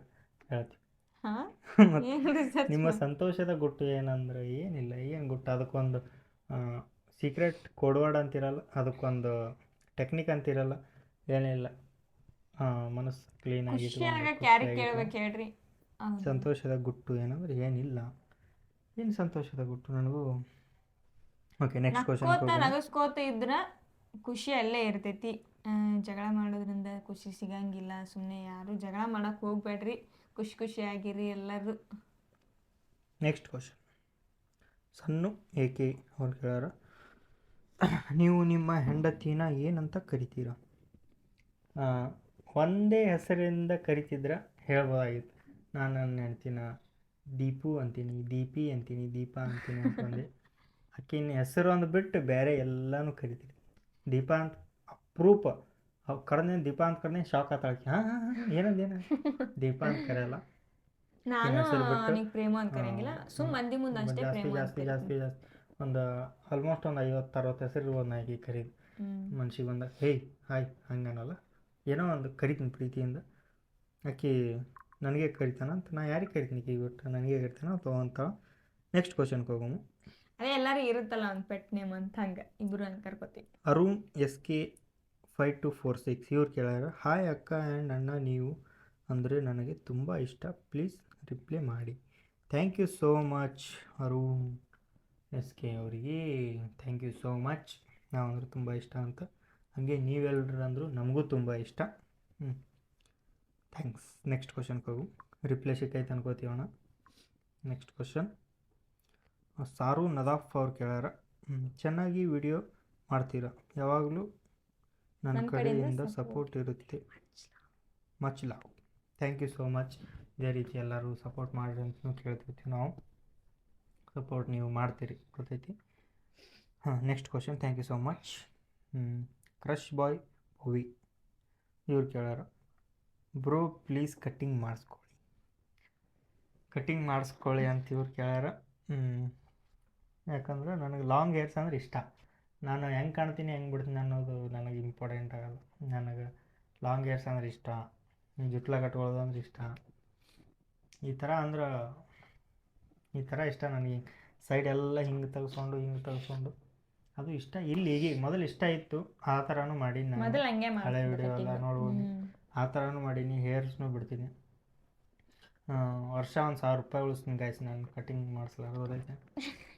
ಹೇಳ್ತೀವಿ. ನಿಮ್ಮ ಸಂತೋಷದ ಗುಟ್ಟು ಏನಂದ್ರೆ ಏನಿಲ್ಲ ಏನು ಗುಟ್ಟು? ಅದಕ್ಕೊಂದು ಸೀಕ್ರೆಟ್ ಕೊಡವಾಡ ಅಂತಿರಲ್ಲ ಅದಕ್ಕೊಂದು ಟೆಕ್ನಿಕ್ ಅಂತಿರಲ್ಲ ಏನಿಲ್ಲ. ಮನಸ್ಸು ಕ್ಲೀನ್ ಖುಷಿಯಾಗ ಸಂತೋಷದ ಗುಟ್ಟು ಏನಂದ್ರೆ ಏನಿಲ್ಲ. ಏನು ಸಂತೋಷದ ಗುಟ್ಟು ನನಗೂ? ಓಕೆ ನೆಕ್ಸ್ಟ್ ಕ್ವಶನ್ ನಕ್ಕೋತ ನಗಸ್ಕೋತ ಇದ್ರ ಖುಷಿ ಅಲ್ಲೇ ಇರ್ತೈತಿ. ಆ, ಜಗಳ ಮಾಡೋದ್ರಿಂದ ಖುಷಿ ಸಿಗಂಗಿಲ್ಲ. ಸುಮ್ಮನೆ ಯಾರು ಜಗಳ ಮಾಡಕ್ ಹೋಗ್ಬೇಡ್ರಿ. ಖುಷಿ ಖುಷಿಯಾಗಿರಿ ಎಲ್ಲರೂ. ನೆಕ್ಸ್ಟ್ ಕ್ವಶನ್ ಸಣ್ಣ ಏಕೆ ಅವ್ರು ಕೇಳಾರ? ನೀವು ನಿಮ್ಮ ಹೆಂಡತಿನ ಏನಂತ ಕರಿತೀರ? ಆ, ಒಂದೇ ಹೆಸರಿಂದ ಕರಿತಿದ್ರ ಹೇಳ್ಬೋದಾಗಿತ್ತು. ನಾನು ನನ್ನ ಹೆಂಡ್ತಿನ ದೀಪು ಅಂತೀನಿ ದೀಪಿ ಅಂತೀನಿ ದೀಪ ಅಂತೀನಿ ಅಂತಂದು ಆಕಿನ ಹೆಸರು ಅಂದ್ಬಿಟ್ಟು ಬೇರೆ ಎಲ್ಲನೂ ಕರಿತೀನಿ. ದೀಪ ಅಂತ ಅಪ್ರೂಪ. ಅವ್ ಕರೆದ ದೀಪ ಅಂತ ಕಡೆ ಶಾಕ್ ಆತಾಳಕಿ ಹಾಂ ಹಾಂ ಏನಂದ ಏನ ದೀಪಾ ಅಂತ ಕರೆಯಲ್ಲ. ನಾನು ಅವನಿಗೆ ಪ್ರೇಮ ಅಂತ ಕರೆಯಂಗಿಲ್ಲ. ಸುಮ್ ಮಂದಿ ಮುಂದೆ ಅಷ್ಟೇ ಜಾಸ್ತಿ ಜಾಸ್ತಿ ಜಾಸ್ತಿ ಜಾಸ್ತಿ. ಒಂದು ಆಲ್ಮೋಸ್ಟ್ ಒಂದು ಐವತ್ತು ಅರವತ್ತು ಹೆಸರು ಇರ್ಬೋದು ನಾಯಿಗೆ ಕರೀದು ಮನ್ಷಿಗೆ ಮನ್ಸಿಗೆ ಬಂದ ಹೇಯ್ ಹಾಯ್ ಹಂಗೆ ಏನೋ ಒಂದು ಕರಿತೀನಿ ಪ್ರೀತಿಯಿಂದ. ಆಕಿ ನನಗೆ ಕರಿತಾನ ಅಂತ ನಾ ಯಾರಿಗೆ ಕರಿತೀನಿ ಈಗ ಬಿಟ್ಟು ನನಗೆ ಕರಿತಾನ ಅಥವಾ ಅಂತ? ನೆಕ್ಸ್ಟ್ ಕ್ವಶನ್ಗೆ ಹೋಗೋಣ. ಅದೇ ಎಲ್ಲರೂ ಇರುತ್ತಲ್ಲ ಒಂದು ಪೆಟ್ ನೇಮ್ ಅಂತ ಹಂಗೆ ಇಬ್ಬರು ಹಂಗೆ ಕರ್ಕೋತೀವಿ Arun S K five two four six ಇವ್ರು ಕೇಳ್ಯಾರ ಹಾಯ್ ಅಕ್ಕ ಆ್ಯಂಡ್ ಅಣ್ಣ ನೀವು ಅಂದರೆ ನನಗೆ ತುಂಬ ಇಷ್ಟ ಪ್ಲೀಸ್ ರಿಪ್ಲೈ ಮಾಡಿ. Thank you so much Arun S K ಅವರಿಗೆ. ಥ್ಯಾಂಕ್ ಯು ಸೋ ಮಚ್ ನಾವು ಅಂದ್ರೆ ತುಂಬ ಇಷ್ಟ ಅಂತ. ಹಾಗೆ ನೀವೆಲ್ಲರೂ ಅಂದರು ನಮಗೂ ತುಂಬ ಇಷ್ಟ. ಹ್ಞೂ ಥ್ಯಾಂಕ್ಸ್ ನೆಕ್ಸ್ಟ್ ಕ್ವಶನ್ಗೆ ಹೋಗು ರಿಪ್ಲೈ ಸಿಕ್ಕೈತೆ ಅನ್ಕೋತೀವಣ ನೆಕ್ಸ್ಟ್ ಕ್ವಶನ್ ಸಾರು ನದಾಫ್ ಅವ್ರು ಕೇಳ್ಯಾರ. ಚೆನ್ನಾಗಿ ವಿಡಿಯೋ ಮಾಡ್ತೀರಾ? ಯಾವಾಗಲೂ ನನ್ನ ನನ್ ಕಡೆಯಿಂದ ಸಪೋರ್ಟ್ ಇರುತ್ತೆ. Much love thank you so much ಇದೇ ರೀತಿ ಎಲ್ಲರೂ ಸಪೋರ್ಟ್ ಮಾಡಿರಿ ಅಂತಲೂ ಕೇಳ್ತಿರ್ತೀವಿ ನಾವು. ಸಪೋರ್ಟ್ ನೀವು ಮಾಡ್ತೀರಿ ಗೊತ್ತೈತಿ? ಹಾಂ next question thank you so much crush boy ಹುವಿ ಇವ್ರು ಕೇಳ್ಯಾರ. ಬ್ರೋ ಪ್ಲೀಸ್ ಕಟ್ಟಿಂಗ್ ಮಾಡಿಸ್ಕೊಳ್ಳಿ. ಕಟ್ಟಿಂಗ್ ಮಾಡಿಸ್ಕೊಳ್ಳಿ ಅಂತ ಇವ್ರು ಕೇಳ್ಯಾರ. ಯಾಕಂದ್ರೆ ನನಗೆ ಲಾಂಗ್ ಹೇರ್ಸ್ ಅಂದ್ರೆ ಇಷ್ಟ. ನಾನು ಹೆಂಗೆ ಕಾಣ್ತೀನಿ ಹೆಂಗೆ ಬಿಡ್ತೀನಿ ಅನ್ನೋದು ನನಗೆ ಇಂಪಾರ್ಟೆಂಟ್ ಆಗಲ್ಲ. ನನಗೆ ಲಾಂಗ್ ಹೇರ್ಸ್ ಅಂದ್ರೆ ಇಷ್ಟ. ಜುಟ್ಲ ಕಟ್ಕೊಳ್ಳೋದು ಅಂದ್ರೆ ಇಷ್ಟ. ಈ ಥರ ಅಂದ್ರೆ ಈ ಥರ ಇಷ್ಟ ನನಗೆ. ಸೈಡ್ ಎಲ್ಲ ಹಿಂಗೆ ತೆಗೆಸ್ಕೊಂಡು ಹಿಂಗೆ ತೆಗೆಸ್ಕೊಂಡು. ಅದು ಇಷ್ಟ. ಇಲ್ಲಿ ಈಗ ಮೊದಲು ಇಷ್ಟ ಇತ್ತು. ಆ ಥರನೂ ಮಾಡಿ ನಾನು. ಹಳೆ ವಿಡಿಯೋ ಎಲ್ಲ ನೋಡ್ಬೋದು. ಆ ಥರನೂ ಮಾಡೀನಿ ಹೇರ್ಸ್ನೂ ಬಿಡ್ತೀನಿ. ವರ್ಷ ಒಂದು ಸಾವಿರ ರೂಪಾಯಿ ಉಳಿಸ್ತೀನಿ ಗಾಯ್ಸ್ ನಾನು ಕಟಿಂಗ್ ಮಾಡಿಸ್ಲಾರ್ದೈತೆ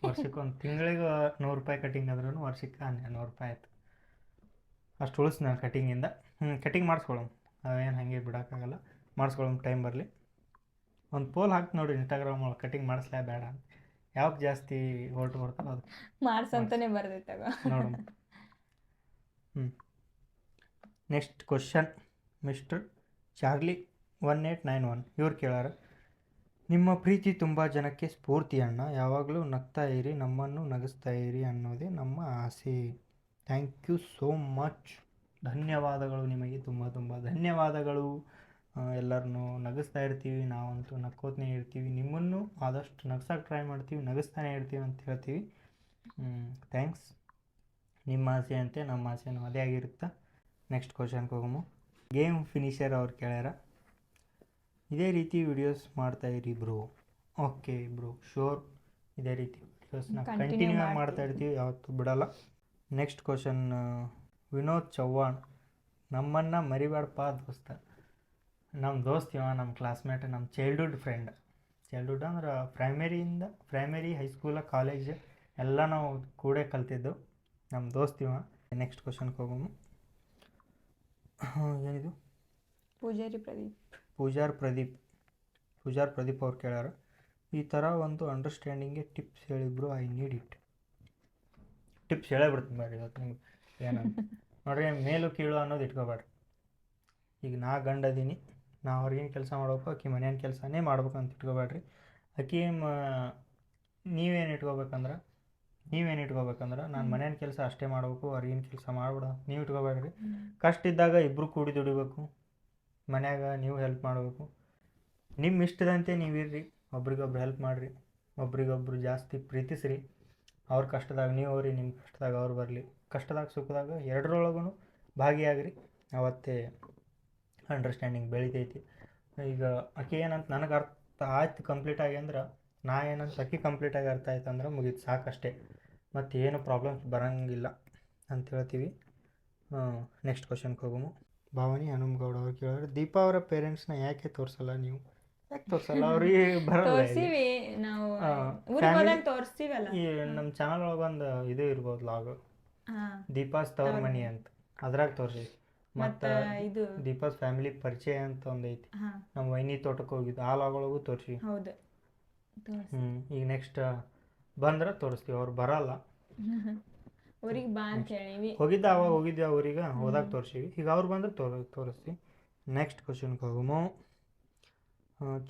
ವರ್ಷಕ್ಕೆ ಒಂದು ತಿಂಗಳಿಗೆ ನೂರು ರೂಪಾಯಿ ಕಟಿಂಗ್ ಆದ್ರೂ ವರ್ಷಕ್ಕೆ ಹನ್ನೆರಡು ನೂರು ರೂಪಾಯಿ ಆಯ್ತು. ಅಷ್ಟು ಉಳಿಸ್ ನಾನು ಕಟಿಂಗಿಂದ ಹ್ಞೂ ಕಟಿಂಗ್ ಮಾಡಿಸ್ಕೊಳ್ಳೋಣ ಅವೇನು ಹಾಗೆ ಬಿಡೋಕ್ಕಾಗಲ್ಲ. ಮಾಡಿಸ್ಕೊಳ್ಳೋಣ ಟೈಮ್ ಬರಲಿ. ಒಂದು ಪೋಲ್ ಹಾಕಿ ನೋಡಿ ಇನ್ಸ್ಟಾಗ್ರಾಮ್ ಒಳಗೆ ಕಟಿಂಗ್ ಮಾಡಿಸ್ಲೇ ಬೇಡ ಅಂತ. ಯಾವಾಗ ಜಾಸ್ತಿ ಹೊರಟು ಬರ್ತಾರೋ ಅದು. ಮಾಡ್ಸಂತಾನೆ ಬರ್ದೈತಾಗ ನೋಡೋಣ. ಹ್ಞೂ next question mister Charlie one eight nine one. ಇವ್ರು ಕೇಳಾರ, ನಿಮ್ಮ ಪ್ರೀತಿ ತುಂಬ ಜನಕ್ಕೆ ಸ್ಫೂರ್ತಿ ಅಣ್ಣ. ಯಾವಾಗಲೂ ನಗ್ತಾ ಇರಿ, ನಮ್ಮನ್ನು ನಗಿಸ್ತಾ ಇರಿ ಅನ್ನೋದೇ ನಮ್ಮ ಆಸೆ. Thank you so much. ಧನ್ಯವಾದಗಳು ನಿಮಗೆ ತುಂಬ ತುಂಬ. ಧನ್ಯವಾದಗಳು. ಎಲ್ಲರನ್ನೂ ನಗಿಸ್ತಾ ಇರ್ತೀವಿ, ನಾವಂತೂ ನಕ್ಕೋತನೇ ಇರ್ತೀವಿ. ನಿಮ್ಮನ್ನು ಆದಷ್ಟು ನಗ್ಸೋಕೆ ಟ್ರೈ ಮಾಡ್ತೀವಿ, ನಗಿಸ್ತಾನೆ ಇರ್ತೀವಿ ಅಂತ ಹೇಳ್ತೀವಿ. ಥ್ಯಾಂಕ್ಸ್. ನಿಮ್ಮ ಆಸೆ ಅಂತೆ, ನಮ್ಮ ಆಸೆನೂ ಅದೇ ಆಗಿರುತ್ತಾ? ನೆಕ್ಸ್ಟ್ ಕ್ವಶನ್ಗೆ ಹೋಗಮು. ಗೇಮ್ ಫಿನಿಷರ್ ಅವ್ರು ಕೇಳ್ಯಾರ ಇದೇ ರೀತಿ ವಿಡಿಯೋಸ್ ಮಾಡ್ತಾ ಇರಿ ಬ್ರೋ ಓಕೆ ಬ್ರೋ ಶೋರ್ ಇದೇ ರೀತಿ ವಿಡಿಯೋಸ್ನ ಕಂಟಿನ್ಯೂ. ಮಾಡ್ತಾ ಇರ್ತೀವಿ ಯಾವತ್ತೂ ಬಿಡಲ್ಲ. ನೆಕ್ಸ್ಟ್ ಕ್ವಶನ್ ವಿನೋದ್ ಚೌಹಾಣ್ ನಮ್ಮನ್ನು ಮರಿಬೇಡಪ್ಪ ದೋಸ್ತ. ನಮ್ಮ ದೋಸ್ತ ಇವ ನಮ್ಮ ಕ್ಲಾಸ್ಮೇಟ್ ನಮ್ಮ ಚೈಲ್ಡ್ಹುಡ್ ಫ್ರೆಂಡ್ ಚೈಲ್ಡ್ಹುಡ್ ಅಂದ್ರೆ ಪ್ರೈಮರಿಯಿಂದ ಪ್ರೈಮರಿ ಹೈಸ್ಕೂಲ ಕಾಲೇಜ್ ಎಲ್ಲ ನಾವು ಕೂಡೇ ಕಲ್ತಿದ್ದು. ನಮ್ಮ ದೋಸ್ತಿವ ನೆಕ್ಸ್ಟ್ ಕ್ವಶನ್ಗೆ ಹೋಗೋಣ. ಹಾಂ, ಏನಿದು? ಪೂಜಾರಿ ಪ್ರದೀಪ್. ಪೂಜಾರ್ ಪ್ರದೀಪ್. ಪೂಜಾರ್ ಪ್ರದೀಪ್ ಅವ್ರು ಕೇಳ್ಯಾರ ಈ ಥರ ಒಂದು ಅಂಡರ್ಸ್ಟ್ಯಾಂಡಿಂಗ್ಗೆ ಟಿಪ್ಸ್ ಹೇಳಿದ್ರು ಐ ನೀಡ್ ಇಟ್. ಟಿಪ್ಸ್ ಹೇಳೇ ಬಿಡ್ತೀನಿ ಬೇಡ ಇವತ್ತು ನಿಮ್ಗೆ ಏನಂತ. ನೋಡ್ರಿ ಮೇಲು ಕೀಳು ಅನ್ನೋದು ಇಟ್ಕೋಬೇಡ್ರಿ. ಈಗ ನಾ ಗಂಡ ಅದೀನಿ ನಾ ಹೊರಗಿನ ಕೆಲಸ ಮಾಡ್ಬೇಕು ಆಕಿ ಮನೆಯ ಕೆಲಸನೇ ಮಾಡ್ಬೇಕಂತ ಅಂತ ಇಟ್ಕೋಬೇಡ್ರಿ. ಆಕಿ ಮ ನೀವೇನು ಇಟ್ಕೋಬೇಕಂದ್ರೆ ನೀವೇನು ಇಟ್ಕೋಬೇಕಂದ್ರೆ ನಾನು ಮನೆಯ ಕೆಲಸ ಅಷ್ಟೇ ಮಾಡಬೇಕು ಹೊರಗಿನ ಕೆಲಸ ಮಾಡ್ಬಿಡ ನೀವು ಇಟ್ಕೋಬೇಡ್ರಿ. ಕಷ್ಟ ಇದ್ದಾಗ ಇಬ್ಬರು ಕೂಡಿ ದುಡಿಬೇಕು ಮನ್ಯಾಗ ನೀವು ಹೆಲ್ಪ್ ಮಾಡಬೇಕು. ನಿಮ್ಮ ಇಷ್ಟದಂತೆ ನೀವಿರ್ರಿ ಒಬ್ರಿಗೊಬ್ರು ಹೆಲ್ಪ್ ಮಾಡಿರಿ ಒಬ್ರಿಗೊಬ್ರು ಜಾಸ್ತಿ ಪ್ರೀತಿಸ್ರಿ. ಅವ್ರ ಕಷ್ಟದಾಗ ನೀವು ಅವ್ರಿ ನಿಮ್ಮ ಕಷ್ಟದಾಗ ಅವ್ರು ಬರಲಿ. ಕಷ್ಟದಾಗ ಸುಖದಾಗ ಎರಡರೊಳಗೂ ಭಾಗಿಯಾಗ್ರಿ. ಅವತ್ತೇ ಅಂಡರ್ಸ್ಟ್ಯಾಂಡಿಂಗ್ ಬೆಳಿತೈತಿ. ಈಗ ಆಕೆ ಏನಂತ ನನಗೆ ಅರ್ಥ ಆಯ್ತು ಕಂಪ್ಲೀಟ್ ಆಗಿ ಅಂದ್ರೆ ನಾ ಏನಂತ ಅಕ್ಕಿ ಕಂಪ್ಲೀಟಾಗಿ ಅರ್ಥ ಆಯ್ತು ಅಂದ್ರೆ ಮುಗೀತು ಸಾಕಷ್ಟೇ. ಮತ್ತು ಏನು ಪ್ರಾಬ್ಲಮ್ಸ್ ಬರೋಂಗಿಲ್ಲ ಅಂತ ಹೇಳ್ತೀವಿ. ನೆಕ್ಸ್ಟ್ ಕ್ವಶನ್ಗೆ ಹೋಗೋಮು. ಭಾವನಿ ಹನುಮಗೌಡ ಅವ್ರು ಕೇಳಿದ್ರೆ ದೀಪಾ ಅವರ ಪೇರೆಂಟ್ಸ್ನ ಯಾಕೆ ತೋರಿಸಲ್ಲ ನೀವು? ಯಾಕೆ ತೋರಿಸಲ್ಲ? ಅವ್ರಿಗೆ ಬರಲ್ಲ ಇಲ್ಲಿ. ನಾವು ಊರಿಗೆ ತೋರಿಸ್ತೀವಲ್ಲ ಈ ನಮ್ಮ ಚಾನಲ್ ಒಳಗೆ ಒಂದು ಇದು ಇರ್ಬೋದು ಲಾಗ್ ದೀಪಾಸ್ ತವ್ರ ಮನಿ ಅಂತ. ಅದ್ರಾಗ ತೋರಿಸಿ. ಮತ್ತ ಇದು. ದೀಪಾಸ್ ಫ್ಯಾಮಿಲಿ ಪರಿಚಯ ಅಂತ ಒಂದು ಐತಿ. ಹಾ. ನಮ್ಮ ವೈನಿ ತೋಟಕ್ಕೆ ಹೋಗಿದ್ದು ಆ ಲಾಗ್ ಒಳಗೂ ತೋರಿಸಿ. ಹೌದು. ತೋರ್ಸಿ. ಹ್ಞೂ ಈಗ ನೆಕ್ಸ್ಟ್ ಬಂದ್ರೆ ತೋರಿಸ್ತೀವಿ ಅವ್ರು ಬರಲ್ಲ. ಊರಿಗೆ ಬಾ ಅಂತ ಹೇಳಿವಿ ಹೋಗಿದ್ದ ಅವಾಗ ಹೋಗಿದ್ದೆ ಅವ್ರಿಗೆ ಹೋದಾಗ ತೋರಿಸಿವಿ. ಈಗ ಅವ್ರು ಬಂದ್ರೆ ತೋರ ತೋರಿಸ್ತೀವಿ ನೆಕ್ಸ್ಟ್ ಕ್ವಶನ್ಗೆ ಹೋಗಮ.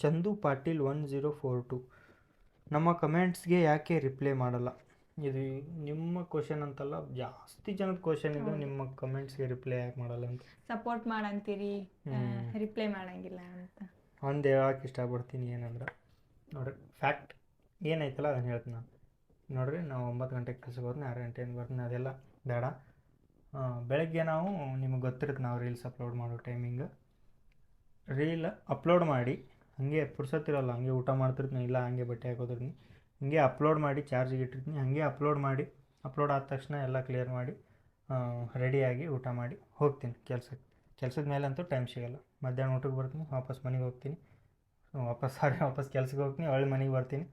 Chandu Patil one zero four two. ನಮ್ಮ ಕಮೆಂಟ್ಸ್ಗೆ ಯಾಕೆ ರಿಪ್ಲೈ ಮಾಡಲ್ಲ? ಇದು ನಿಮ್ಮ ಕ್ವಶನ್ ಅಂತಲ್ಲ ಜಾಸ್ತಿ ಜನದ ಕ್ವಶನ್ ಇದು ನಿಮ್ಮ ಕಮೆಂಟ್ಸ್ಗೆ ರಿಪ್ಲೈ ಯಾಕೆ ಮಾಡಲ್ಲ ಅಂತ. ಸಪೋರ್ಟ್ ಮಾಡಂತೀರಿ. ರಿಪ್ಲೈ ಮಾಡಂಗಿಲ್ಲ ಅಂತ. ಒಂದು ಹೇಳಕ್ಕೆ ಇಷ್ಟಪಡ್ತೀನಿ ಏನಂದ್ರೆ. ನೋಡ್ರಿ ಫ್ಯಾಕ್ಟ್ ಏನೈತಲ್ಲ ಅದನ್ನು ಹೇಳ್ತೀನಿ ನಾನು. ನೋಡ್ರಿ, ನಾವು ಒಂಬತ್ತು ಗಂಟೆಗೆ ಕೆಲಸ ಬರ್ತೀನಿ ಆರು ಗಂಟೆಯಿಂದ ಬರ್ತೀನಿ, ಅದೆಲ್ಲ ಬೇಡ. ಬೆಳಗ್ಗೆ ನಾವು ನಿಮಗೆ ಗೊತ್ತಿರುತ್ತೆ ನಾವು ರೀಲ್ಸ್ ಅಪ್ಲೋಡ್ ಮಾಡೋ ಟೈಮಿಂಗ್ ರೀಲ್ ಅಪ್ಲೋಡ್ ಮಾಡಿ, ಹಾಗೆ ಪುರ್ಸತ್ತಿರಲ್ಲ, ಹಾಗೆ ಊಟ ಮಾಡ್ತಿರ್ತೀನಿ, ಇಲ್ಲ ಹಾಗೆ ಬಟ್ಟೆ ಹಾಕೋದಿರ್ತೀನಿ ಹಂಗೆ ಅಪ್ಲೋಡ್ ಮಾಡಿ ಚಾರ್ಜಿಗೆ ಇಟ್ಟಿರ್ತೀನಿ, ಹಾಗೆ ಅಪ್ಲೋಡ್ ಮಾಡಿ ಅಪ್ಲೋಡ್ ಆದ ತಕ್ಷಣ ಎಲ್ಲ ಕ್ಲಿಯರ್ ಮಾಡಿ ರೆಡಿಯಾಗಿ ಊಟ ಮಾಡಿ ಹೋಗ್ತೀನಿ ಕೆಲಸಕ್ಕೆ ಕೆಲಸದ ಮೇಲೆ ಅಂತೂ ಟೈಮ್ ಸಿಗಲ್ಲ. ಮಧ್ಯಾಹ್ನ ಊಟಕ್ಕೆ ಬರ್ತೀನಿ, ವಾಪಸ್ ಮನೆಗೆ ಹೋಗ್ತೀನಿ. ವಾಪಸ್ ಸಾರಿ ವಾಪಸ್ ಕೆಲಸಕ್ಕೆ ಹೋಗ್ತೀನಿ ಒಳ್ಳೆ ಮನೆಗೆ ಬರ್ತೀನಿ.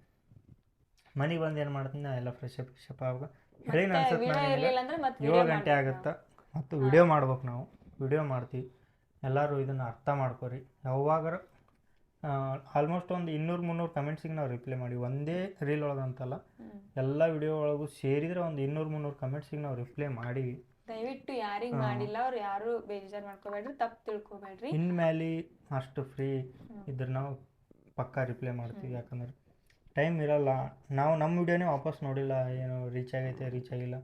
ಮನೆಗೆ ಬಂದು ಏನು ಮಾಡ್ತೀನಿ ಎಲ್ಲ ಫ್ರೆಶ್ ಅಪ್ ಫ್ರೆಶ್ ಅಪ್ ಆಗ ಹೇಳಿ ಅನ್ಸುತ್ತೆ ನನಗೆ ಏಳು ಗಂಟೆ ಆಗುತ್ತೆ? ಮತ್ತು ವಿಡಿಯೋ ಮಾಡ್ಬೇಕು ನಾವು. ವಿಡಿಯೋ ಮಾಡ್ತೀವಿ. ಎಲ್ಲರೂ ಇದನ್ನು ಅರ್ಥ ಮಾಡ್ಕೊರಿ. ಯಾವಾಗಾರ ಆಲ್ಮೋಸ್ಟ್ ಒಂದು ಇನ್ನೂರು ಮುನ್ನೂರು ಕಮೆಂಟ್ಸಿಗೆ ನಾವು ರಿಪ್ಲೈ ಮಾಡಿ. ಒಂದೇ ರೀಲ್ ಒಳಗಂತಲ್ಲ. ಎಲ್ಲ ವಿಡಿಯೋ ಒಳಗೂ ಸೇರಿದ್ರೆ ಒಂದು ಇನ್ನೂರು ಮುನ್ನೂರು ಕಮೆಂಟ್ಸಿಗೆ ನಾವು ರಿಪ್ಲೈ ಮಾಡಿ. ದಯವಿಟ್ಟು ಯಾರಿಗೆ ಮಾಡಿಲ್ಲ ಅವ್ರು ಯಾರು ಬೇಜಾರು ಮಾಡ್ಕೋಬೇಡ್ರಿ ತಪ್ಪು ತಿಳ್ಕೊಬೇಡ್ರಿ. ಇನ್ಮೇಲೆ ಅಷ್ಟು ಫ್ರೀ ಇದ್ರೆ ನಾವು ಪಕ್ಕಾ ರಿಪ್ಲೈ ಮಾಡ್ತೀವಿ. ಯಾಕಂದ್ರೆ ಟೈಮ್ ಇರಲ್ಲ. ನಾವು ನಮ್ಮ ವಿಡಿಯೋನೇ ವಾಪಸ್ ನೋಡಿಲ್ಲ. ಏನು ರೀಚ್ ಆಗೈತೆ ರೀಚ್ ಆಗಿಲ್ಲ.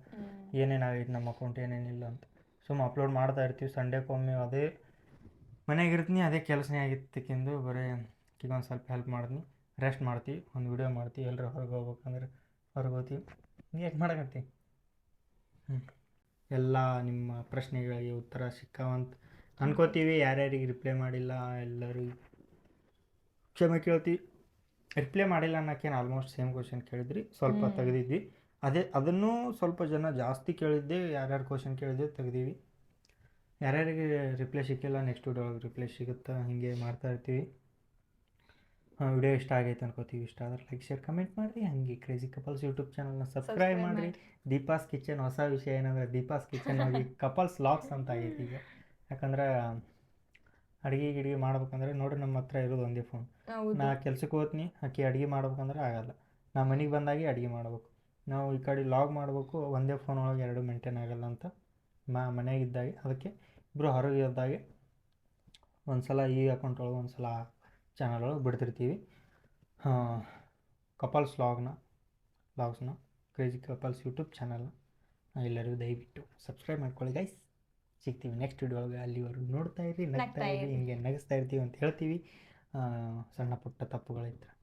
ಏನೇನು ಆಗೈತೆ ನಮ್ಮ ಅಕೌಂಟ್ ಏನೇನಿಲ್ಲ ಅಂತ. ಸುಮ್ಮ ಅಪ್ಲೋಡ್ ಮಾಡ್ತಾ ಇರ್ತೀವಿ. ಸಂಡೇಕೊಮ್ಮೆ ಅದೇ ಮನೆಗೆ ಇರ್ತೀನಿ ಅದೇ ಕೆಲಸನೇ ಆಗಿತ್ತಕ್ಕಿಂದು ಬರೀ ಈಗ ಒಂದು ಸ್ವಲ್ಪ ಹೆಲ್ಪ್ ಮಾಡ್ತೀನಿ. ರೆಸ್ಟ್ ಮಾಡ್ತೀವಿ. ಒಂದು ವಿಡಿಯೋ ಮಾಡ್ತೀವಿ. ಎಲ್ಲರೂ ಹೊರಗೆ ಹೋಗ್ಬೇಕಂದ್ರೆ ಹೊರಗೆ ಹೋಗ್ತೀವಿ. ಹಿಂಗೆ ಯಾಕೆ ಮಾಡಕತ್ತೀವಿ ಹ್ಞೂ ಎಲ್ಲ ನಿಮ್ಮ ಪ್ರಶ್ನೆಗಳಿಗೆ ಉತ್ತರ ಸಿಕ್ಕಾವಂತ. ಅನ್ಕೋತೀವಿ. ಯಾರ್ಯಾರಿಗೆ ರಿಪ್ಲೈ ಮಾಡಿಲ್ಲ ಎಲ್ಲರಿಗೂ. ಕ್ಷಮೆ ಕೇಳ್ತೀವಿ. ರಿಪ್ಲೈ ಮಾಡಿಲ್ಲ ಅನ್ನೋಕ್ಕೇನು ಆಲ್ಮೋಸ್ಟ್ ಸೇಮ್ ಕ್ವಶನ್ ಕೇಳಿದ್ರಿ. ಸ್ವಲ್ಪ. ತೆಗೆದಿದ್ವಿ. ಅದೇ ಅದನ್ನೂ ಸ್ವಲ್ಪ ಜನ ಜಾಸ್ತಿ ಕೇಳಿದ್ದೆ ಯಾರ್ಯಾರು ಕ್ವಶನ್ ಕೇಳಿದ್ದೆ ತೆಗ್ದೀವಿ. ಯಾರ್ಯಾರಿಗೆ ರಿಪ್ಲೈ ಸಿಕ್ಕಿಲ್ಲ ನೆಕ್ಸ್ಟ್ ವಿಡಿಯೋ ಒಳಗೆ ರಿಪ್ಲೈ ಸಿಗುತ್ತಾ ಹೀಗೆ ಮಾಡ್ತಾ ಇರ್ತೀವಿ. ವಿಡಿಯೋ ಇಷ್ಟ ಆಗೈತೆ ಅನ್ಕೋತೀವಿ. ಇಷ್ಟ ಆದ್ರೆ ಲೈಕ್ ಶೇರ್ ಕಮೆಂಟ್ ಮಾಡಿರಿ. ಹಾಗೆ ಕ್ರೇಜಿ ಕಪಲ್ಸ್ ಯೂಟ್ಯೂಬ್ ಚಾನಲ್ನ ಸಬ್ಸ್ಕ್ರೈಬ್ ಮಾಡಿರಿ. ದೀಪಾಸ್ ಕಿಚನ್ ಹೊಸ ವಿಷಯ ಏನಂದ್ರೆ ದೀಪಾಸ್ ಕಿಚನ್ ಹೋಗಿ ಕಪಲ್ಸ್ ಲಾಕ್ಸ್ ಅಂತ ಆಗೈತಿ ಈಗ. ಯಾಕಂದ್ರೆ ಅಡುಗೆ ಗಿಡಿಗೆ ಮಾಡ್ಬೇಕಂದ್ರೆ ನೋಡ್ರಿ ನಮ್ಮ ಹತ್ರ ಇರೋದು ಒಂದೇ ಫೋನ್ ನಾ ಕೆಲ್ಸಕ್ಕೆ ಹೋಗ್ತೀನಿ ಆಕೆ ಅಡುಗೆ ಮಾಡ್ಬೇಕಂದ್ರೆ ಆಗಲ್ಲ. ನಾ ಮನೆಗೆ ಬಂದಾಗೆ ಅಡುಗೆ ಮಾಡ್ಬೇಕು. ನಾವು ಈ ಕಡೆ ಲಾಗ್ ಮಾಡಬೇಕು ಒಂದೇ ಫೋನ್ ಒಳಗೆ ಎರಡು ಮೇಂಟೈನ್ ಆಗಲ್ಲ ಅಂತ ಮಾ ಮನೆಯಾಗಿದ್ದಾಗೆ ಅದಕ್ಕೆ ಇಬ್ಬರು ಹೊರಗೆ ಇದ್ದಾಗೆ ಒಂದು ಸಲ ಈ ಅಕೌಂಟ್ ಒಳಗೆ ಒಂದು ಸಲ ಚಾನಲ್ ಒಳಗೆ ಬಿಡ್ತಿರ್ತೀವಿ. ಕಪಲ್ಸ್ ಲಾಗ್ನ ಲಾಗ್ಸ್ನ ಕ್ರೇಜಿ ಕಪಲ್ಸ್ ಯೂಟ್ಯೂಬ್ ಚಾನಲ್ನ ಎಲ್ಲರಿಗೂ ದಯವಿಟ್ಟು ಸಬ್ಸ್ಕ್ರೈಬ್ ಮಾಡ್ಕೊಳ್ಳಿ ಗೈಸ್ ಸಿಗ್ತೀವಿ ನೆಕ್ಸ್ಟ್ ವಿಡಿಯೋ ಒಳಗೆ ಅಲ್ಲಿವರೆಗೂ ನೋಡ್ತಾ ಇರಿ ನಗ್ತಾ ಇರಿ. ಹಿಂಗೆ ನಗಿಸ್ತಾ ಇರ್ತೀವಿ ಅಂತ ಹೇಳ್ತೀವಿ. ಸಣ್ಣ ಪುಟ್ಟ ತಪ್ಪುಗಳಿದ್ರೆ.